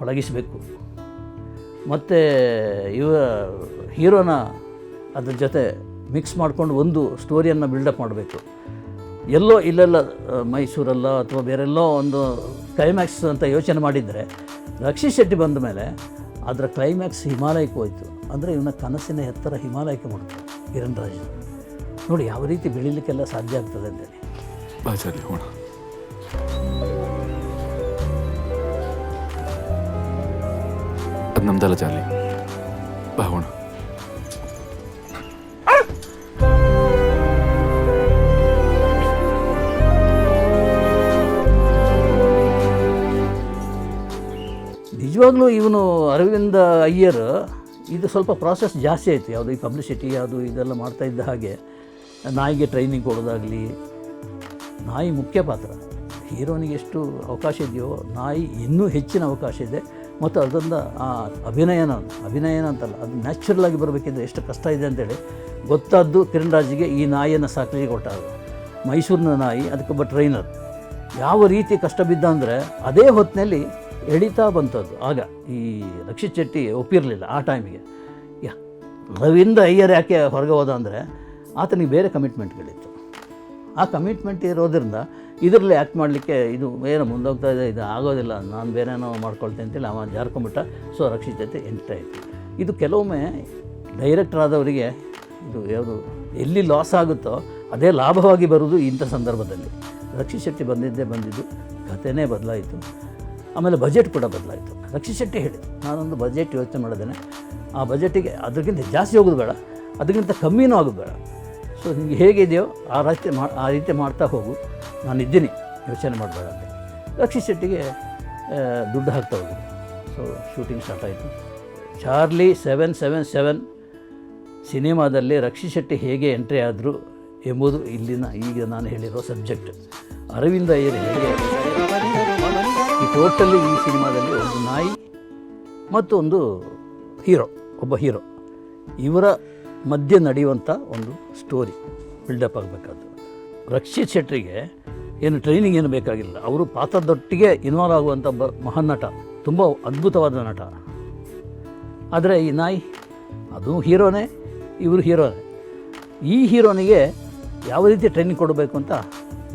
ಒಳಗಿಸಬೇಕು ಮತ್ತು ಇವ ಹೀರೋನ ಅದ್ರ ಜೊತೆ ಮಿಕ್ಸ್ ಮಾಡಿಕೊಂಡು ಒಂದು ಸ್ಟೋರಿಯನ್ನು ಬಿಲ್ಡಪ್ ಮಾಡಬೇಕು. ಎಲ್ಲೋ ಇಲ್ಲೆಲ್ಲ ಮೈಸೂರಲ್ಲ ಅಥವಾ ಬೇರೆಲ್ಲೋ ಒಂದು ಕ್ಲೈಮ್ಯಾಕ್ಸ್ ಅಂತ ಯೋಚನೆ ಮಾಡಿದರೆ ರಕ್ಷಿತ್ ಶೆಟ್ಟಿ ಬಂದ ಮೇಲೆ ಅದರ ಕ್ಲೈಮ್ಯಾಕ್ಸ್ ಹಿಮಾಲಯಕ್ಕೆ ಹೋಯಿತು. ಅಂದರೆ ಇವನ ಕನಸಿನ ಎತ್ತರ ಹಿಮಾಲಯಕ್ಕೆ ಮಾಡ್ತಾರೆ ವೀರಂದ್ರಾಜ್ ನೋಡಿ ಯಾವ ರೀತಿ ಬೆಳಿಲಿಕ್ಕೆಲ್ಲ ಸಾಧ್ಯ ಆಗ್ತದೆ ಅಂತೇಳಿ. ಆಚಾರ್ಯ ಹೋಣ ನಮ್ದಲ್ಲ ಚಾರ್ಲಿ ಬಾ ಹೋಣ ನಿಜವಾಗ್ಲೂ ಇವನು ಅರವಿಂದ ಅಯ್ಯರ್ ಇದು ಸ್ವಲ್ಪ ಪ್ರಾಸೆಸ್ ಜಾಸ್ತಿ ಆಯಿತು. ಯಾವುದು ಈ ಪಬ್ಲಿಸಿಟಿ ಯಾವುದು ಇದೆಲ್ಲ ಮಾಡ್ತಾ ಇದ್ದ ಹಾಗೆ. ನಾಯಿಗೆ ಟ್ರೈನಿಂಗ್ ಕೊಡೋದಾಗಲಿ, ನಾಯಿ ಮುಖ್ಯ ಪಾತ್ರ. ಹೀರೋನಿಗೆ ಎಷ್ಟು ಅವಕಾಶ ಇದೆಯೋ, ನಾಯಿ ಇನ್ನೂ ಹೆಚ್ಚಿನ ಅವಕಾಶ ಇದೆ. ಮತ್ತು ಅದರಿಂದ ಆ ಅಭಿನಯನ ಅಭಿನಯನ ಅಂತಲ್ಲ, ಅದು ನ್ಯಾಚುರಲ್ ಆಗಿ ಬರಬೇಕಿದ್ರೆ ಎಷ್ಟು ಕಷ್ಟ ಇದೆ ಅಂತೇಳಿ ಗೊತ್ತಾದ್ದು ಕಿರಣ್ ರಾಜ್ಗೆ ಈ ನಾಯಿಯನ್ನು ಸಾಕಲಿಗೆ ಕೊಟ್ಟಾಗ ಮೈಸೂರಿನ ನಾಯಿ, ಅದಕ್ಕೊಬ್ಬ ಟ್ರೈನರ್ ಯಾವ ರೀತಿ ಕಷ್ಟ ಬಿದ್ದ ಅಂದರೆ, ಅದೇ ಹೊತ್ತಿನಲ್ಲಿ ಎಳಿತಾ ಬಂತದ್ದು ಆಗ ಈ ರಕ್ಷಿತ್ ಶೆಟ್ಟಿ ಒಪ್ಪಿರಲಿಲ್ಲ ಆ ಟೈಮಿಗೆ ಯಾ, ರವೀಂದ್ರ ಅಯ್ಯರ್ ಯಾಕೆ ಹೊರಗೆ ಹೋದ ಅಂದರೆ ಆತನಿಗೆ ಬೇರೆ ಕಮಿಟ್ಮೆಂಟ್ಗಳಿತ್ತು ಆ ಕಮಿಟ್ಮೆಂಟ್ ಇರೋದ್ರಿಂದ ಇದರಲ್ಲಿ ಆ್ಯಕ್ಟ್ ಮಾಡಲಿಕ್ಕೆ ಇದು ಏನು ಮುಂದೋಗ್ತಾ ಇದೆ, ಇದು ಆಗೋದಿಲ್ಲ, ನಾನು ಬೇರೆ ಏನೋ ಮಾಡ್ಕೊಳ್ತೇನೆ ಅಂತೇಳಿ ಅವ ಜಾರ್ಕೊಂಬಿಟ್ಟ ಸೊ ರಕ್ಷಿತ್ ಜೊತೆ ಎಂಟ್ರಿ ಆಯಿತು. ಇದು ಕೆಲವೊಮ್ಮೆ ಡೈರೆಕ್ಟರ್ ಆದವರಿಗೆ ಇದು ಯಾವುದು ಎಲ್ಲಿ ಲಾಸ್ ಆಗುತ್ತೋ ಅದೇ ಲಾಭವಾಗಿ ಬರುವುದು ಇಂಥ ಸಂದರ್ಭದಲ್ಲಿ. ರಕ್ಷಿತ್ ಶೆಟ್ಟಿ ಬಂದಿದ್ದೇ ಬಂದಿದ್ದು ಕಥೆನೇ ಬದಲಾಯಿತು. ಆಮೇಲೆ ಬಜೆಟ್ ಕೂಡ ಬದಲಾಯಿತು. ಲಕ್ಷ ಶೆಟ್ಟಿ ಹೇಳಿ ನಾನೊಂದು ಬಜೆಟ್ ಯೋಚನೆ ಮಾಡಿದ್ದೇನೆ ಆ ಬಜೆಟಿಗೆ ಅದಕ್ಕಿಂತ ಜಾಸ್ತಿ ಹೋಗೋದು ಬೇಡ, ಅದಕ್ಕಿಂತ ಕಮ್ಮಿನೂ ಆಗೋದು ಬೇಡ. ಸೊ ನಿಮಗೆ ಹೇಗಿದೆಯೋ ಆ ರೀತಿ ಮಾ, ಆ ರೀತಿ ಮಾಡ್ತಾ ಹೋಗು. ನಾನು ಇದ್ದೀನಿ ಯೋಚನೆ ಮಾಡಬೇಡ ಅಂತ. ರಕ್ಷಿತ್ ಶೆಟ್ಟಿಗೆ ದುಡ್ಡು ಹಾಕ್ತಾ ಹೋಗೋದು ಸೊ ಶೂಟಿಂಗ್ ಸ್ಟಾರ್ಟ್ ಆಯಿತು. ಚಾರ್ಲಿ ಸೆವೆನ್ ಸೆವೆನ್ ಸೆವೆನ್ ಸಿನಿಮಾದಲ್ಲಿ ರಕ್ಷಿ ಶೆಟ್ಟಿ ಹೇಗೆ ಎಂಟ್ರಿ ಆದರು ಎಂಬುದು ಇಲ್ಲಿನ ಈಗ ನಾನು ಹೇಳಿರೋ ಸಬ್ಜೆಕ್ಟ್. ಅರವಿಂದ ಅಯ್ಯರ್ ಹೇಗೆ ಟೋಟಲಿ ಈ ಸಿನಿಮಾದಲ್ಲಿ ಒಂದು ನಾಯಿ ಮತ್ತು ಒಂದು ಹೀರೋ ಒಬ್ಬ ಹೀರೋ ಇವರ ಮಧ್ಯೆ ನಡೆಯುವಂಥ ಒಂದು ಸ್ಟೋರಿ ಬಿಲ್ಡಪ್ ಆಗಬೇಕಾದ್ದು. ರಕ್ಷಿತ್ ಶೆಟ್ಟರಿಗೆ ಏನು ಟ್ರೈನಿಂಗ್ ಏನು ಬೇಕಾಗಿಲ್ಲ. ಅವರು ಪಾತ್ರದೊಟ್ಟಿಗೆ ಇನ್ವಾಲ್ವ್ ಆಗುವಂಥ ಒಬ್ಬ ಮಹಾನ್ ನಟ, ತುಂಬ ಅದ್ಭುತವಾದ ನಟ. ಆದರೆ ಈ ನಾಯಿ, ಅದು ಹೀರೋನೇ ಇವರು ಹೀರೋನೇ ಈ ಹೀರೋನಿಗೆ ಯಾವ ರೀತಿ ಟ್ರೈನಿಂಗ್ ಕೊಡಬೇಕು ಅಂತ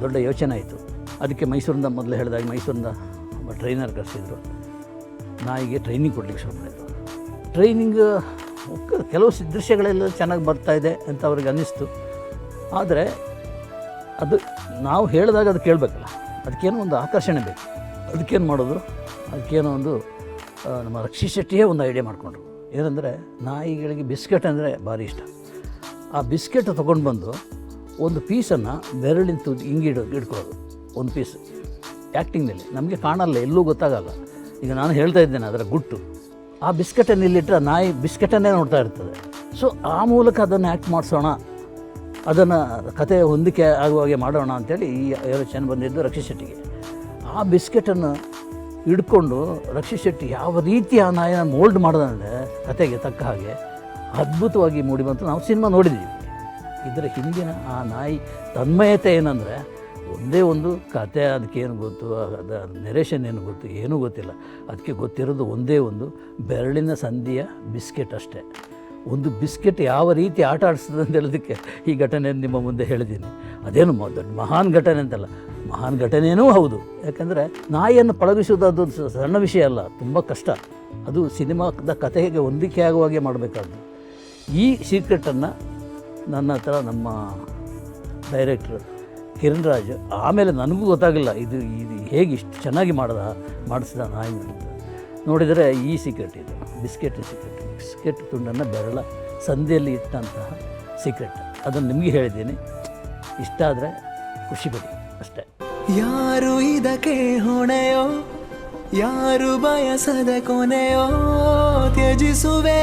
ದೊಡ್ಡ ಯೋಚನೆ ಆಯಿತು. ಅದಕ್ಕೆ ಮೈಸೂರಿಂದ ಮೊದಲು ಹೇಳಿದಾಗ ಮೈಸೂರಿಂದ ಟ್ರೈನರ್ ಕರೆಸಿದ್ರು. ನಾಯಿಗೆ ಟ್ರೈನಿಂಗ್ ಕೊಡಲಿಕ್ಕೆ ಶುರು ಮಾಡಿದರು. ಟ್ರೈನಿಂಗ್ ಕೆಲವು ದೃಶ್ಯಗಳೆಲ್ಲ ಚೆನ್ನಾಗಿ ಬರ್ತಾಯಿದೆ ಅಂತ ಅವ್ರಿಗೆ ಅನ್ನಿಸ್ತು. ಆದರೆ ಅದು ನಾವು ಹೇಳಿದಾಗ ಅದು ಕೇಳಬೇಕಲ್ಲ. ಅದಕ್ಕೇನೋ ಒಂದು ಆಕರ್ಷಣೆ ಬೇಕು. ಅದಕ್ಕೇನು ಮಾಡೋದು? ಅದಕ್ಕೇನೋ ಒಂದು ನಮ್ಮ ರಕ್ಷಿ ಶೆಟ್ಟಿಯೇ ಒಂದು ಐಡಿಯಾ ಮಾಡಿಕೊಂಡ್ರು. ಏನಂದರೆ ನಾಯಿಗಳಿಗೆ ಬಿಸ್ಕೆಟ್ ಅಂದರೆ ಭಾರಿ ಇಷ್ಟ. ಆ ಬಿಸ್ಕೆಟ್ ತೊಗೊಂಡು ಬಂದು ಒಂದು ಪೀಸನ್ನು ಬೆರಳಿನ ತುದಿ ಹಿಂಗಿಡು ಇಡ್ಕೊಳ್ಳೋದು ಒಂದು ಪೀಸ್ ಆ್ಯಕ್ಟಿಂಗ್ನಲ್ಲಿ ನಮಗೆ ಕಾಣಲ್ಲ, ಎಲ್ಲೂ ಗೊತ್ತಾಗಲ್ಲ. ಈಗ ನಾನು ಹೇಳ್ತಾ ಇದ್ದೇನೆ ಅದರ ಗುಟ್ಟು. ಆ ಬಿಸ್ಕೆಟನ್ನು ಇಲ್ಲಿಟ್ಟರೆ ನಾಯಿ ಬಿಸ್ಕೆಟನ್ನೇ ನೋಡ್ತಾ ಇರ್ತದೆ. ಸೊ ಆ ಮೂಲಕ ಅದನ್ನು ಆ್ಯಕ್ಟ್ ಮಾಡಿಸೋಣ, ಅದನ್ನು ಕತೆ ಹೊಂದಿಕೆ ಆಗುವ ಹಾಗೆ ಮಾಡೋಣ ಅಂತೇಳಿ ಈ ಯೋಚನೆ ಬಂದಿದ್ದು ರಕ್ಷಿ ಶೆಟ್ಟಿಗೆ. ಆ ಬಿಸ್ಕೆಟನ್ನು ಹಿಡ್ಕೊಂಡು ರಕ್ಷಿ ಶೆಟ್ಟಿ ಯಾವ ರೀತಿ ಆ ನಾಯಿನ ಮೋಲ್ಡ್ ಮಾಡೋದಂದರೆ ಕತೆಗೆ ತಕ್ಕ ಹಾಗೆ ಅದ್ಭುತವಾಗಿ ಮೂಡಿ ಬಂತು. ನಾವು ಸಿನಿಮಾ ನೋಡಿದ್ದೀವಿ. ಇದರ ಹಿಂದಿನ ಆ ನಾಯಿ ತನ್ಮಯತೆ ಏನಂದರೆ ಒಂದೇ ಒಂದು ಕತೆ ಅದಕ್ಕೇನು ಗೊತ್ತು, ಅದ ನೆರೇಷನ್ ಏನು ಗೊತ್ತು, ಏನೂ ಗೊತ್ತಿಲ್ಲ. ಅದಕ್ಕೆ ಗೊತ್ತಿರೋದು ಒಂದೇ ಒಂದು ಬೆರಳಿನ ಸಂಧಿಯ ಬಿಸ್ಕೆಟ್ ಅಷ್ಟೇ. ಒಂದು ಬಿಸ್ಕೆಟ್ ಯಾವ ರೀತಿ ಆಟ ಆಡಿಸ್ತದೆ ಅಂತ ಹೇಳೋದಕ್ಕೆ ಈ ಘಟನೆ ನಿಮ್ಮ ಮುಂದೆ ಹೇಳಿದ್ದೀನಿ. ಅದೇನು ದೊಡ್ಡ ಮಹಾನ್ ಘಟನೆ ಅಂತಲ್ಲ, ಮಹಾನ್ ಘಟನೆಯೂ ಹೌದು. ಯಾಕಂದರೆ ನಾಯಿಯನ್ನು ಪಳಗಿಸೋದು ಅದು ಸಣ್ಣ ವಿಷಯ ಅಲ್ಲ, ತುಂಬ ಕಷ್ಟ. ಅದು ಸಿನಿಮಾದ ಕಥೆಗೆ ಹೊಂದಿಕೆ ಆಗುವ ಹಾಗೆ ಮಾಡಬೇಕಾದ್ದು. ಈ ಸೀಕ್ರೆಟನ್ನು ನನ್ನ ಹತ್ರ ನಮ್ಮ ಡೈರೆಕ್ಟ್ರು ಕಿರಣ್ ರಾಜ್ ಆಮೇಲೆ ನನಗೂ ಗೊತ್ತಾಗಲಿಲ್ಲ ಇದು ಇದು ಹೇಗೆ ಇಷ್ಟು ಚೆನ್ನಾಗಿ ಮಾಡ್ದ, ಮಾಡಿಸಿದ ನಾಯಿ ಅಂತ. ನೋಡಿದರೆ ಈ ಸೀಕ್ರೆಟ್ ಇದು, ಬಿಸ್ಕೆಟ್ ಸೀಕ್ರೆಟ್ ಬಿಸ್ಕೆಟ್ ತುಂಡನ್ನು ಬೆರಳ ಸಂಧಿಯಲ್ಲಿ ಇಟ್ಟಂತಹ ಸೀಕ್ರೆಟ್ ಅದನ್ನು ನಿಮಗೆ ಹೇಳಿದ್ದೀನಿ. ಇಷ್ಟ ಆದರೆ ಖುಷಿಪಡಿ ಅಷ್ಟೇ. ಯಾರು ಇದಕ್ಕೆ ಹೊಣೆಯೋ, ಯಾರು ಬಯಸದ ಕೊನೆಯೋ, ತ್ಯಜಿಸುವೆ,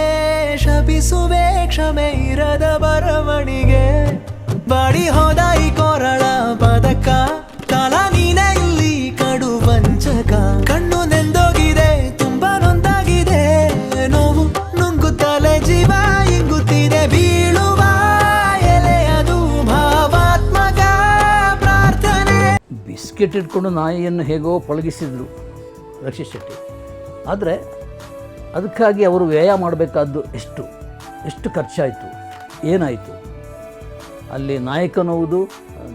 ಶಪಿಸುವೆ, ಕ್ಷಮೆ ಇರದ ಬರವಣಿಗೆ. ಬಾಡಿ ಹೋದ ಬಿಸ್ಕೆಟ್ ಇಟ್ಕೊಂಡು ನಾಯಿಯನ್ನು ಹೇಗೋ ಪಳಗಿಸಿದ್ರು ರಕ್ಷಿತ್ ಶೆಟ್ಟಿ. ಆದರೆ ಅದಕ್ಕಾಗಿ ಅವರು ವ್ಯಯ ಮಾಡಬೇಕಾದ್ದು ಎಷ್ಟು? ಎಷ್ಟು ಖರ್ಚಾಯಿತು? ಏನಾಯಿತು? ಅಲ್ಲಿ ನಾಯಕನೋದು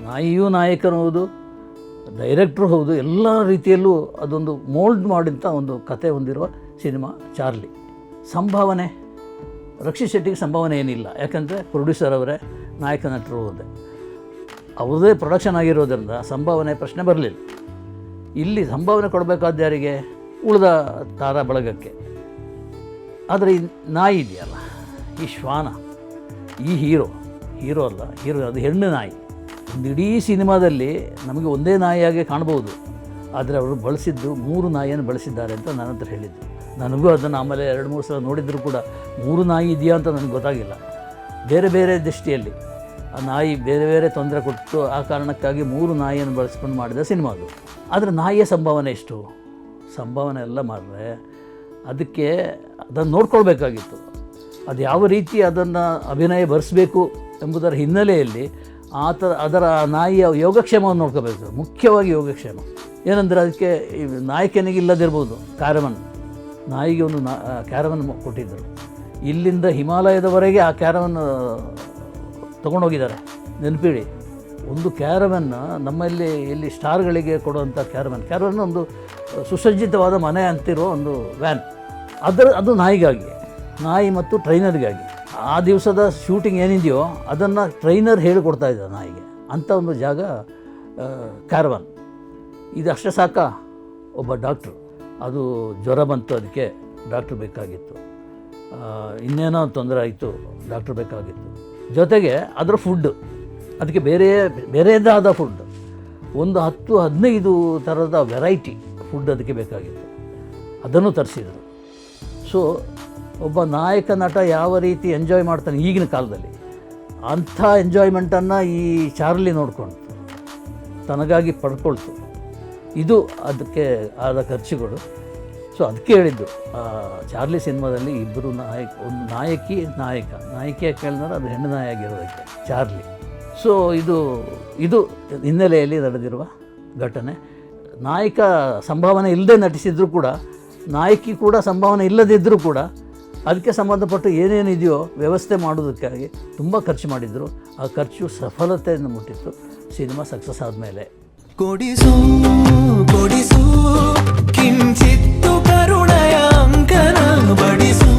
ನಾಯಿಯೂ ನಾಯಕನೋದು ಡೈರೆಕ್ಟ್ರು ಹೌದು, ಎಲ್ಲ ರೀತಿಯಲ್ಲೂ ಅದೊಂದು ಮೋಲ್ಡ್ ಮಾಡಿದಂಥ ಒಂದು ಕತೆ ಹೊಂದಿರುವ ಸಿನಿಮಾ ಚಾರ್ಲಿ. ಸಂಭಾವನೆ? ರಕ್ಷಿತ್ ಶೆಟ್ಟಿಗೆ ಸಂಭಾವನೆ ಏನಿಲ್ಲ. ಯಾಕಂದರೆ ಪ್ರೊಡ್ಯೂಸರ್ ಅವರೇ, ನಾಯಕ ನಟರು ಹೋದೆ ಅವ್ರದ್ದೇ ಪ್ರೊಡಕ್ಷನ್ ಆಗಿರೋದ್ರಿಂದ ಸಂಭಾವನೆ ಪ್ರಶ್ನೆ ಬರಲಿಲ್ಲ. ಇಲ್ಲಿ ಸಂಭಾವನೆ ಕೊಡಬೇಕಾದ ಯಾರಿಗೆ? ಉಳಿದ ತಾರಾ ಬಳಗಕ್ಕೆ. ಆದರೆ ಈ ನಾಯಿ ಇದೆಯಲ್ಲ, ಈ ಶ್ವಾನ, ಈ ಹೀರೋ ಹೀರೋ ಅಲ್ಲ, ಹೀರೋ ಅದು ಹೆಣ್ಣು ನಾಯಿ. ಒಂದು ಇಡೀ ಸಿನಿಮಾದಲ್ಲಿ ನಮಗೆ ಒಂದೇ ನಾಯಿಯಾಗಿ ಕಾಣ್ಬೋದು. ಆದರೆ ಅವರು ಬಳಸಿದ್ದು ಮೂರು ನಾಯಿಯನ್ನು ಬಳಸಿದ್ದಾರೆ ಅಂತ ನನ್ನ ಹತ್ರ ಹೇಳಿದ್ದು ನನಗೂ ಅದನ್ನು ಆಮೇಲೆ ಎರಡು ಮೂರು ಸಲ ನೋಡಿದರೂ ಕೂಡ ಮೂರು ನಾಯಿ ಇದೆಯಾ ಅಂತ ನನಗೆ ಗೊತ್ತಾಗಿಲ್ಲ. ಬೇರೆ ಬೇರೆ ದೃಷ್ಟಿಯಲ್ಲಿ. ಆ ನಾಯಿ ಬೇರೆ ಬೇರೆ ತೊಂದರೆ ಕೊಟ್ಟು ಆ ಕಾರಣಕ್ಕಾಗಿ ಮೂರು ನಾಯಿಯನ್ನು ಬಳಸ್ಕೊಂಡು ಮಾಡಿದ ಸಿನಿಮಾ ಅದು ಆದರೆ ನಾಯಿಯ ಸಂಭಾವನೆ ಎಷ್ಟು? ಸಂಭಾವನೆ ಎಲ್ಲ ಮಾಡಿದ್ರೆ ಅದಕ್ಕೆ ಅದನ್ನು ನೋಡ್ಕೊಳ್ಬೇಕಾಗಿತ್ತು. ಅದು ಯಾವ ರೀತಿ ಅದನ್ನು ಅಭಿನಯ ಬರೆಸಬೇಕು ಎಂಬುದರ ಹಿನ್ನೆಲೆಯಲ್ಲಿ ಆ ಥರ ಅದರ ನಾಯಿಯ ಯೋಗಕ್ಷೇಮವನ್ನು ನೋಡ್ಕೋಬೇಕು ಮುಖ್ಯವಾಗಿ ಯೋಗಕ್ಷೇಮ. ಏನಂದರೆ ಅದಕ್ಕೆ ಈ ನಾಯಕನಿಗೆ ಇಲ್ಲದಿರ್ಬೋದು, ಕ್ಯಾರವನ್. ನಾಯಿಗೆ ಒಂದು ನಾ ಕ್ಯಾರವನ್ ಕೊಟ್ಟಿದ್ದರು. ಇಲ್ಲಿಂದ ಹಿಮಾಲಯದವರೆಗೆ ಆ ಕ್ಯಾರವನ್ನು ತೊಗೊಂಡೋಗಿದ್ದಾರೆ. ನೆನಪಿಡಿ, ಒಂದು ಕ್ಯಾರವನ್ನ ನಮ್ಮಲ್ಲಿ ಇಲ್ಲಿ ಸ್ಟಾರ್ಗಳಿಗೆ ಕೊಡುವಂಥ ಕ್ಯಾರವನ್. ಕ್ಯಾರವನ್ ಒಂದು ಸುಸಜ್ಜಿತವಾದ ಮನೆ ಅಂತಿರೋ ಒಂದು ವ್ಯಾನ್. ಅದರ, ಅದು ನಾಯಿಗಾಗಿ, ನಾಯಿ ಮತ್ತು ಟ್ರೈನರ್ಗಾಗಿ. ಆ ದಿವಸದ ಶೂಟಿಂಗ್ ಏನಿದೆಯೋ ಅದನ್ನು ಟ್ರೈನರ್ ಹೇಳಿಕೊಡ್ತಾ ಇದ್ದ ನಾಯಿಗೆ. ಅಂಥ ಒಂದು ಜಾಗ ಕ್ಯಾರವನ್. ಇದು ಅಷ್ಟೇ ಸಾಕ? ಒಬ್ಬ ಡಾಕ್ಟ್ರು. ಅದು ಜ್ವರ ಬಂತು ಅದಕ್ಕೆ ಡಾಕ್ಟ್ರ್ ಬೇಕಾಗಿತ್ತು. ಇನ್ನೇನೋ ತೊಂದರೆ ಆಯಿತು, ಡಾಕ್ಟ್ರ್ ಬೇಕಾಗಿತ್ತು. ಜೊತೆಗೆ ಅದರ ಫುಡ್ಡು ಅದಕ್ಕೆ ಬೇರೆ, ಬೇರೆದಾದ ಫುಡ್ ಒಂದು ಹತ್ತು, ಹದಿನೈದು ಥರದ ವೆರೈಟಿ ಫುಡ್ ಅದಕ್ಕೆ ಬೇಕಾಗಿತ್ತು. ಅದನ್ನು ತರಿಸಿದರು. ಸೊ ಒಬ್ಬ ನಾಯಕ ನಟ ಯಾವ ರೀತಿ ಎಂಜಾಯ್ ಮಾಡ್ತಾನೆ ಈಗಿನ ಕಾಲದಲ್ಲಿ? ಅಂಥ ಎಂಜಾಯ್ಮೆಂಟನ್ನು ಈ ಚಾರ್ಲಿ ನೋಡ್ಕೊಂಡು ತನಗಾಗಿ ಪಡ್ಕೊಳ್ತು. ಇದು ಅದಕ್ಕೆ ಆದ ಖರ್ಚುಗಳು. ಸೊ ಅದಕ್ಕೆ ಹೇಳಿದ್ದು ಚಾರ್ಲಿ ಸಿನಿಮಾದಲ್ಲಿ ಇಬ್ಬರು ನಾಯಕ, ಒಂದು ನಾಯಕಿ ನಾಯಕ. ನಾಯಕಿಯ ಕೇಳಿದ್ರೆ ಅದು ಹೆಣ್ಣು ನಾಯಿ ಚಾರ್ಲಿ. ಸೊ ಇದು ಇದು ಹಿನ್ನೆಲೆಯಲ್ಲಿ ನಡೆದಿರುವ ಘಟನೆ. ನಾಯಕ ಸಂಭಾವನೆ ಇಲ್ಲದೆ ನಟಿಸಿದ್ರು ಕೂಡ, ನಾಯಕಿ ಕೂಡ ಸಂಭಾವನೆ ಇಲ್ಲದಿದ್ದರೂ ಕೂಡ, ಅದಕ್ಕೆ ಸಂಬಂಧಪಟ್ಟು ಏನೇನಿದೆಯೋ ವ್ಯವಸ್ಥೆ ಮಾಡೋದಕ್ಕಾಗಿ ತುಂಬ ಖರ್ಚು ಮಾಡಿದರು. ಆ ಖರ್ಚು ಸಫಲತೆಯನ್ನು ಮುಟ್ಟಿತ್ತು. ಸಿನಿಮಾ ಸಕ್ಸಸ್ ಆದಮೇಲೆ. ಕೊಡಿಸು ಕೊಡಿಸು, ಕಿಂಚಿತ್ತು ಅಂಕನ ಬಡಿಸು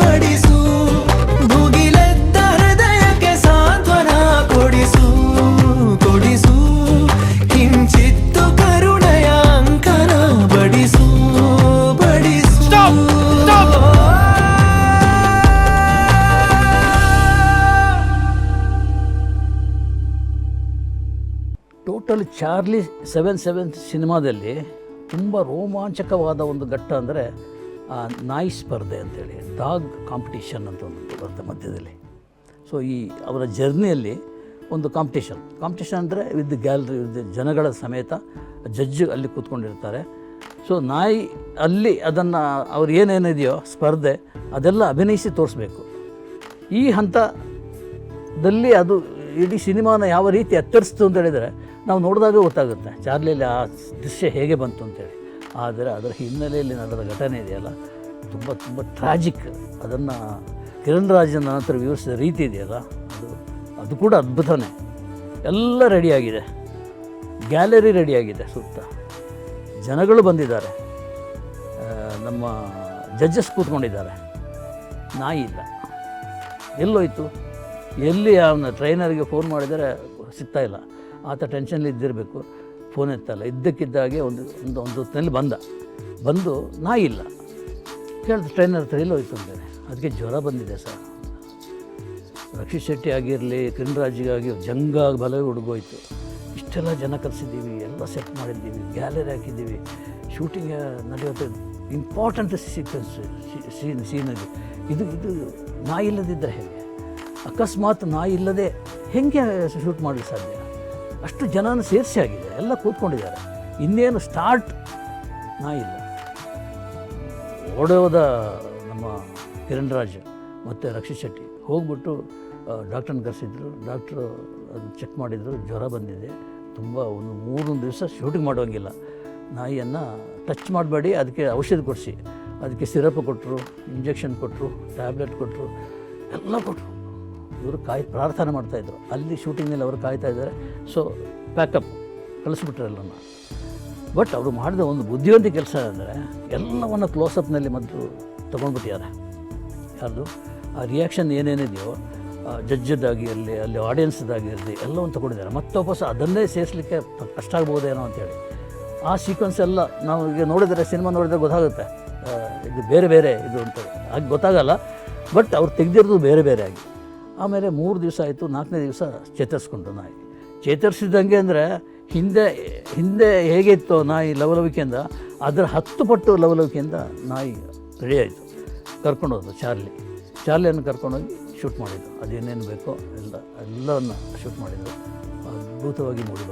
ಬಡಿಸು. ಭುಗಿಲೆದ್ದ ಹೃದಯಕ್ಕೆ ಸಾಂತ್ವನ ಕೊಡಿಸು ಕೊಡಿಸು. ಕಿಂಚಿತ್ತು ಕರುಣಯ ಅಂಕನ ಬಡಿಸು ಬಡಿಸು. ಟೋಟಲ್ ಚಾರ್ಲಿ ಸೆವೆನ್ ಸೆವೆನ್ ಸಿನಿಮಾದಲ್ಲಿ ತುಂಬ ರೋಮಾಂಚಕವಾದ ಒಂದು ಘಟ್ಟ ಅಂದರೆ ನಾಯಿ ಸ್ಪರ್ಧೆ ಅಂತೇಳಿ, ಡಾಗ್ ಕಾಂಪಿಟೇಷನ್ ಅಂತ ಒಂದು ಬರುತ್ತೆ ಮಧ್ಯದಲ್ಲಿ. ಸೊ, ಈ ಅವರ ಜರ್ನಿಯಲ್ಲಿ ಒಂದು ಕಾಂಪಿಟೇಷನ್. ಕಾಂಪಿಟೇಷನ್ ಅಂದರೆ ವಿದ್ ಗ್ಯಾಲರಿ, ವಿದ್ ಜನಗಳ ಸಮೇತ ಜಡ್ಜ್ ಅಲ್ಲಿ ಕೂತ್ಕೊಂಡಿರ್ತಾರೆ. ಸೊ, ನಾಯಿ ಅಲ್ಲಿ ಅದನ್ನು ಅವ್ರು ಏನೇನಿದೆಯೋ ಸ್ಪರ್ಧೆ ಅದೆಲ್ಲ ಅಭಿನಯಿಸಿ ತೋರಿಸ್ಬೇಕು. ಈ ಹಂತದಲ್ಲಿ ಅದು ಇಡೀ ಸಿನಿಮಾನ ಯಾವ ರೀತಿ ಎತ್ತರಿಸ್ತು ಅಂತ ಹೇಳಿದರೆ ನಾವು ನೋಡಿದಾಗ ಗೊತ್ತಾಗುತ್ತೆ. ಚಾರ್ಲಿಯಲ್ಲಿ ಆ ದೃಶ್ಯ ಹೇಗೆ ಬಂತು ಅಂತೇಳಿ. ಆದರೆ ಅದರ ಹಿನ್ನೆಲೆಯಲ್ಲಿ ನಡೆದ ಘಟನೆ ಇದೆಯಲ್ಲ, ತುಂಬ ತುಂಬ ಟ್ರಾಜಿಕ್ ಅದನ್ನು ಕಿರಣ್ ರಾಜನ ನಂತರ ವಿವರಿಸಿದ ರೀತಿ ಇದೆಯಲ್ಲ, ಅದು ಅದು ಕೂಡ ಅದ್ಭುತನೇ. ಎಲ್ಲ ರೆಡಿಯಾಗಿದೆ ಗ್ಯಾಲರಿ ರೆಡಿಯಾಗಿದೆ ಸುತ್ತ ಜನಗಳು ಬಂದಿದ್ದಾರೆ. ನಮ್ಮ ಜಡ್ಜಸ್ ಕೂತ್ಕೊಂಡಿದ್ದಾರೆ. ನಾಯಿ ಇಲ್ಲ. ಎಲ್ಲೋಯ್ತು. ಎಲ್ಲಿ ಅವನ ಟ್ರೈನರ್ಗೆ ಫೋನ್ ಮಾಡಿದರೆ ಸಿಗ್ತಾ ಇಲ್ಲ. ಆತ ಟೆನ್ಷನ್ಲಿ ಇದ್ದಿರಬೇಕು. ಫೋನ್ ಎತ್ತಲ್ಲ. ಇದ್ದಕ್ಕಿದ್ದಾಗೆ ಒಂದು ಒಂದು ಒಂದು ಹೊತ್ತಿನಲ್ಲಿ ಬಂದ. ಬಂದು ನಾಯಿ ಇಲ್ಲ. ಕೇಳಿದ ಟ್ರೈನರ್ ಹತ್ರ ಎಲ್ಲೋಯ್ತು ಅಂತಾನೆ ಅದಕ್ಕೆ ಜ್ವರ ಬಂದಿದೆ ಸರ್. ರಕ್ಷಿತ್ ಶೆಟ್ಟಿ ಆಗಿರಲಿ ಕಿರಣರಾಜಿಗಾಗಿ ಜಂಗ ಬಲವೇ ಹುಡುಗೋಯ್ತು. ಇಷ್ಟೆಲ್ಲ ಜನ ಕರೆಸಿದ್ದೀವಿ, ಎಲ್ಲ ಸೆಟ್ ಮಾಡಿದ್ದೀವಿ ಗ್ಯಾಲರಿ ಹಾಕಿದ್ದೀವಿ. ಶೂಟಿಂಗ್ ನಡೆಯುತ್ತೆ ಇಂಪಾರ್ಟೆಂಟ್ ಸೀಕ್ವೆನ್ಸ್ ಸೀನ್ ಸೀನಲ್ಲಿ. ಇದು ಇದು ನಾಯಿ ಇಲ್ಲದಿದ್ದರೆ ಹೇಗೆ? ಅಕಸ್ಮಾತ್ ನಾಯಿ ಇಲ್ಲದೆ ಹೇಗೆ ಶೂಟ್ ಮಾಡಲು ಸಾಧ್ಯ? ಅಷ್ಟು ಜನನ ಸೇರಿಸಿ ಆಗಿದೆ ಎಲ್ಲ ಕೂತ್ಕೊಂಡಿದ್ದಾರೆ. ಇನ್ನೇನು ಸ್ಟಾರ್ಟ್ ನಾ ಇಲ್ಲ. ಓಡೋದ ನಮ್ಮ ಕಿರಣ್ ರಾಜ್ ಮತ್ತು ರಕ್ಷಿತ್ ಶೆಟ್ಟಿ ಹೋಗ್ಬಿಟ್ಟು ಡಾಕ್ಟ್ರನ್ನ ಕರೆಸಿದ್ರು. ಡಾಕ್ಟ್ರು ಅದು ಚೆಕ್ ಮಾಡಿದರು. ಜ್ವರ ಬಂದಿದೆ. ತುಂಬ ಒಂದು ಮೂರು ದಿವಸ ಶೂಟಿಂಗ್ ಮಾಡೋಂಗಿಲ್ಲ ನಾಯಿಯನ್ನು ಟಚ್ ಮಾಡಬೇಡಿ. ಅದಕ್ಕೆ ಔಷಧಿ ಕೊಡಿಸಿ. ಅದಕ್ಕೆ ಸಿರಪ್ ಕೊಟ್ಟರು ಇಂಜೆಕ್ಷನ್ ಕೊಟ್ಟರು ಟ್ಯಾಬ್ಲೆಟ್ ಕೊಟ್ಟರು ಎಲ್ಲ ಕೊಟ್ಟರು ಇವರು ಕಾಯ್ ಪ್ರಾರ್ಥನೆ ಮಾಡ್ತಾಯಿದ್ರು ಅಲ್ಲಿ ಶೂಟಿಂಗ್ನಲ್ಲಿ ಅವರು ಕಾಯ್ತಾ ಇದ್ದಾರೆ. ಸೊ ಪ್ಯಾಕಪ್ ಕಳಿಸ್ಬಿಟ್ರಲ್ಲ ಬಟ್ ಅವರು ಮಾಡಿದ ಒಂದು ಬುದ್ಧಿವಂತ ಕೆಲಸ ಅಂದರೆ ಎಲ್ಲವನ್ನು ಕ್ಲೋಸಪ್ನಲ್ಲಿ ಮೊದಲು ತೊಗೊಂಡ್ಬಿಟ್ಟಿದ್ದಾರೆ. ಯಾರ್ದು? ಆ ರಿಯಾಕ್ಷನ್ ಏನೇನಿದೆಯೋ ಜಡ್ಜದ್ದಾಗಿರಲಿ ಅಲ್ಲಿ ಆಡಿಯನ್ಸ್ದಾಗಿರಲಿ ಎಲ್ಲವನ್ನು ತಗೊಂಡಿದ್ದಾರೆ. ಮತ್ತೆ ವಾಪಸ್ ಅದನ್ನೇ ಸೇರಿಸಲಿಕ್ಕೆ ಕಷ್ಟ ಆಗ್ಬೋದೇನೋ ಅಂತೇಳಿ. ಆ ಸೀಕ್ವೆನ್ಸ್ ಎಲ್ಲ ನಾವು ಈಗ ನೋಡಿದರೆ ಸಿನಿಮಾ ನೋಡಿದರೆ ಗೊತ್ತಾಗುತ್ತೆ. ಇದು ಬೇರೆ ಬೇರೆ ಇದು ಅಂತ ಹಾಗೆ ಗೊತ್ತಾಗಲ್ಲ. ಬಟ್ ಅವ್ರು ತೆಗೆದಿರೋದು ಬೇರೆ ಬೇರೆ ಆಗಿ. ಆಮೇಲೆ ಮೂರು ದಿವಸ ಆಯಿತು, ನಾಲ್ಕನೇ ದಿವಸ ಚೇತರಿಸ್ಕೊಂಡು ನಾಯಿ. ಚೇತರಿಸಿದಂಗೆ ಅಂದರೆ ಹಿಂದೆ ಹಿಂದೆ ಹೇಗಿತ್ತು ನಾಯಿ ಲವಲವಿಕೆಯಿಂದ, ಅದರ ಹತ್ತು ಪಟ್ಟು ಲವಲವಿಕೆಯಿಂದ ನಾಯಿ ರೆಡಿ ಆಯಿತು ಕರ್ಕೊಂಡೋದ್ರು ಚಾರ್ಲಿ. ಚಾರ್ಲಿಯನ್ನು ಕರ್ಕೊಂಡೋಗಿ ಶೂಟ್ ಮಾಡಿದ್ದು. ಅದೇನೇನು ಬೇಕೋ ಎಲ್ಲ, ಎಲ್ಲವನ್ನು ಶೂಟ್ ಮಾಡಿದ್ದು. ಅದ್ಭುತವಾಗಿ ಮೂಡಿ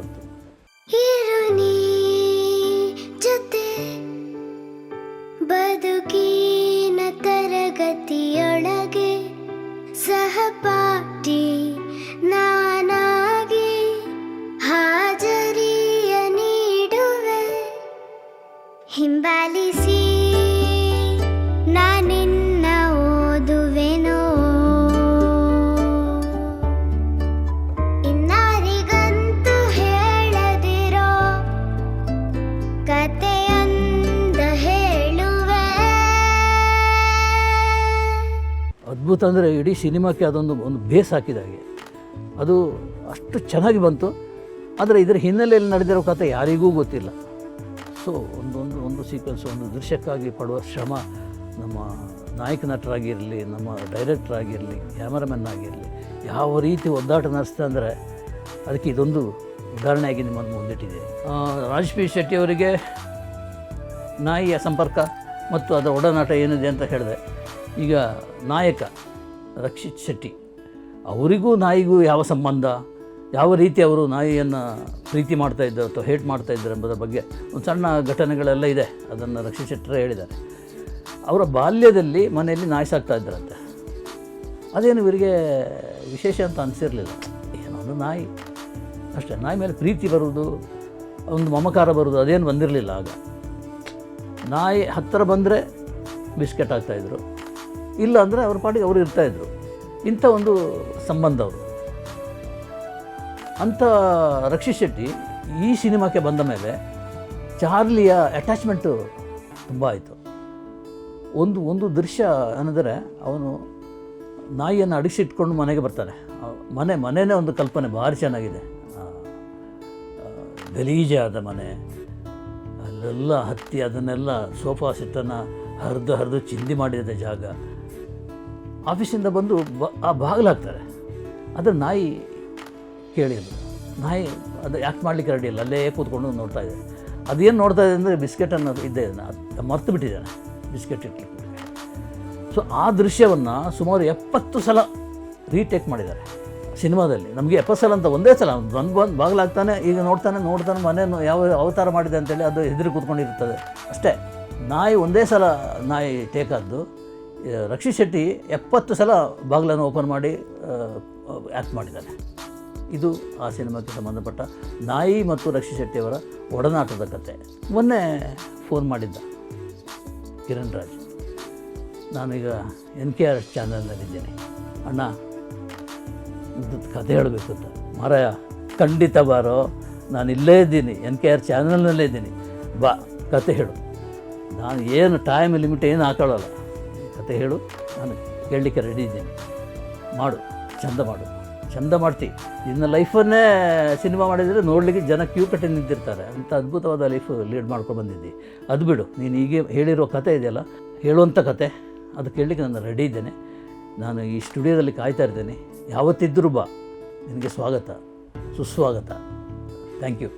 ಅಂದರೆ ಇಡೀ ಸಿನಿಮಾಕ್ಕೆ ಅದೊಂದು ಒಂದು ಬೇಸ್ ಹಾಕಿದ ಹಾಗೆ. ಅದು ಅಷ್ಟು ಚೆನ್ನಾಗಿ ಬಂತು. ಆದರೆ ಇದರ ಹಿನ್ನೆಲೆಯಲ್ಲಿ ನಡೆದಿರೋ ಕಥೆ ಯಾರಿಗೂ ಗೊತ್ತಿಲ್ಲ. ಸೊ ಒಂದೊಂದು ಒಂದು ಸೀಕ್ವೆನ್ಸ್ ಒಂದು ದೃಶ್ಯಕ್ಕಾಗಿ ಪಡುವ ಶ್ರಮ ನಮ್ಮ ನಾಯಕ ನಟರಾಗಿರಲಿ, ನಮ್ಮ ಡೈರೆಕ್ಟರ್ ಆಗಿರಲಿ ಕ್ಯಾಮರಾಮನ್ ಆಗಿರಲಿ, ಯಾವ ರೀತಿ ಒದ್ದಾಟ ನಡೆಸ್ತಾ ಅಂದರೆ ಅದಕ್ಕೆ ಇದೊಂದು ಉದಾಹರಣೆಯಾಗಿ ನಿಮ್ಮನ್ನು ಮುಂದಿಟ್ಟಿದೆ. ರಾಜಪಿ ಶೆಟ್ಟಿಯವರಿಗೆ ನಾಯಿಯ ಸಂಪರ್ಕ ಮತ್ತು ಅದರ ಒಡನಾಟ ಏನಿದೆ ಅಂತ ಹೇಳಿದೆ. ಈಗ ನಾಯಕ ರಕ್ಷಿತ್ ಶೆಟ್ಟಿ, ಅವರಿಗೂ ನಾಯಿಗೂ ಯಾವ ಸಂಬಂಧ? ಯಾವ ರೀತಿ ಅವರು ನಾಯಿಯನ್ನು ಪ್ರೀತಿ ಮಾಡ್ತಾ ಇದ್ದಾರೆ ಅಥವಾ ಹೇಟ್ ಮಾಡ್ತಾ ಇದ್ದಾರೆ ಎಂಬುದರ ಬಗ್ಗೆ ಒಂದು ಸಣ್ಣ ಘಟನೆಗಳೆಲ್ಲ ಇದೆ, ಅದನ್ನು ರಕ್ಷಿತ್ ಶೆಟ್ಟರೇ ಹೇಳಿದ್ದಾರೆ. ಅವರ ಬಾಲ್ಯದಲ್ಲಿ ಮನೆಯಲ್ಲಿ ನಾಯಿ ಸಾಕ್ತಾ ಇದ್ದರಂತೆ. ಅದೇನು ಇವರಿಗೆ ವಿಶೇಷ ಅಂತ ಅನಿಸಿರಲಿಲ್ಲ. ಏನೋ ನಾಯಿ. ಅಷ್ಟೇ, ನಾಯಿ ಮೇಲೆ ಪ್ರೀತಿ ಬರುವುದು, ಒಂದು ಮಮಕಾರ ಬರುವುದು, ಅದೇನು ಬಂದಿರಲಿಲ್ಲ ಆಗ. ನಾಯಿ ಹತ್ತಿರ ಬಂದರೆ ಬಿಸ್ಕೆಟ್ ಹಾಕ್ತಾಯಿದ್ರು ಇಲ್ಲ ಅಂದರೆ ಅವ್ರ ಪಾಡಿಗೆ ಅವರು ಇರ್ತಾಯಿದ್ರು ಇಂಥ ಒಂದು ಸಂಬಂಧ ಅವರು. ಅಂಥ ರಕ್ಷಿತ್ ಶೆಟ್ಟಿ ಈ ಸಿನಿಮಾಕ್ಕೆ ಬಂದ ಮೇಲೆ ಚಾರ್ಲಿಯ ಅಟ್ಯಾಚ್ಮೆಂಟು ತುಂಬ ಆಯಿತು. ಒಂದು ಒಂದು ದೃಶ್ಯ ಏನಂದರೆ ಅವನು ನಾಯಿಯನ್ನು ಅಡಗಿಸಿಟ್ಕೊಂಡು ಮನೆಗೆ ಬರ್ತಾನೆ. ಮನೆ ಮನೆಯೇ ಒಂದು ಕಲ್ಪನೆ, ಭಾರಿ ಚೆನ್ನಾಗಿದೆ. ಗಲೀಜಾದ ಮನೆ, ಅಲ್ಲೆಲ್ಲ ಹತ್ತಿ, ಅದನ್ನೆಲ್ಲ ಸೋಫಾ ಸೆಟ್ಟನ್ನು ಹರಿದು ಹರಿದು ಚಿಂದಿ ಮಾಡಿದ ಜಾಗ. ಆಫೀಸಿಂದ ಬಂದು ಬ ಆ ಬಾಗಿಲಾಗ್ತಾರೆ. ಅದರ ನಾಯಿ ಕೇಳಿಲ್ಲ ನಾಯಿ ಅದು ಯಾಕೆ ಮಾಡಲಿಕ್ಕೆ ರೆಡಿ ಇಲ್ಲ. ಅಲ್ಲೇ ಕೂತ್ಕೊಂಡು ನೋಡ್ತಾ ಇದೆ. ಅದೇನು ನೋಡ್ತಾ ಇದೆ ಅಂದರೆ ಬಿಸ್ಕೆಟ್ ಅನ್ನೋದು ಇದೆ ಅದು ಮರ್ತು ಬಿಟ್ಟಿದ್ದಾನೆ. ಬಿಸ್ಕೆಟ್ ಇಟ್ಟು ಸೊ ಆ ದೃಶ್ಯವನ್ನು ಸುಮಾರು ಎಪ್ಪತ್ತು ಸಲ ರೀಟೇಕ್ ಮಾಡಿದ್ದಾರೆ. ಸಿನಿಮಾದಲ್ಲಿ. ನಮಗೆ ಎಪ್ಪತ್ತು ಸಲ ಅಂತ ಒಂದೇ ಸಲ. ಬಂದು ಬಂದು ಬಾಗಿಲಾಗ್ತಾನೆ, ಈಗ ನೋಡ್ತಾನೆ ನೋಡ್ತಾನೆ, ಮನೆ ಯಾವ ಅವತಾರ ಮಾಡಿದೆ ಅಂತೇಳಿ ಅದು ಹೆದರಿ ಕೂತ್ಕೊಂಡಿರ್ತದೆ. ಅಷ್ಟೇ. ನಾಯಿ ಒಂದೇ ಸಲ ನಾಯಿ ಟೇಕಾದ್ದು ರಕ್ಷಿತ್ ಶೆಟ್ಟಿ ಎಪ್ಪತ್ತು ಸಲ ಬಾಗಿಲನ್ನು ಓಪನ್ ಮಾಡಿ ಆ್ಯಕ್ಟ್ ಮಾಡಿದ್ದಾರೆ ಇದು ಆ ಸಿನಿಮಾಕ್ಕೆ ಸಂಬಂಧಪಟ್ಟ ನಾಯಿ ಮತ್ತು ರಕ್ಷಿತ್ ಶೆಟ್ಟಿಯವರ ಒಡನಾಟದ ಕತೆ. ಮೊನ್ನೆ ಫೋನ್ ಮಾಡಿದ್ದ ಕಿರಣ್ ರಾಜ್. ನಾನೀಗ ಎನ್ ಕೆ ಆರ್ ಚಾನಲ್ನಲ್ಲಿದ್ದೇನೆ. ಅಣ್ಣ ಇದು ಕತೆ ಹೇಳಬೇಕು ಅಂತ. ಮಾರಾಯ, ಖಂಡಿತ ಬಾರೋ, ನಾನು ಇಲ್ಲೇ ಇದ್ದೀನಿ, ಎನ್ ಕೆ ಆರ್ ಚಾನಲ್ನಲ್ಲೇ ಇದ್ದೀನಿ. ಬಾ, ಕತೆ ಹೇಳು. ನಾನು ಏನು ಟೈಮ್ ಲಿಮಿಟ್ ಏನು ಹಾಕೊಳ್ಳಲ್ಲ ಕತೆ ಹೇಳು, ನಾನು ಕೇಳಲಿಕ್ಕೆ ರೆಡಿ ಇದ್ದೀನಿ. ಮಾಡು, ಚಂದ ಮಾಡು. ಚಂದ ಮಾಡ್ತಿ. ಇನ್ನು ಲೈಫನ್ನೇ ಸಿನಿಮಾ ಮಾಡಿದರೆ ನೋಡಲಿಕ್ಕೆ ಜನ ಕ್ಯೂ ಕಟ್ಟಿ ನಿಂತಿರ್ತಾರೆ. ಅಂತ ಅದ್ಭುತವಾದ ಲೈಫ್ ಲೀಡ್ ಮಾಡ್ಕೊಂಡು ಬಂದಿದ್ದಿ. ಅದು ಬಿಡು, ನೀನು ಹೀಗೆ ಹೇಳಿರೋ ಕತೆ ಇದೆಯಲ್ಲ ಹೇಳುವಂಥ ಕತೆ, ಅದು ಕೇಳಲಿಕ್ಕೆ ನಾನು ರೆಡಿ ಇದ್ದೇನೆ. ನಾನು ಈ ಸ್ಟುಡಿಯೋದಲ್ಲಿ ಕಾಯ್ತಾ ಇರ್ತೇನೆ. ಯಾವತ್ತಿದ್ದರೂ ಬಾ. ನಿನಗೆ ಸ್ವಾಗತ. ಸುಸ್ವಾಗತ. Thank you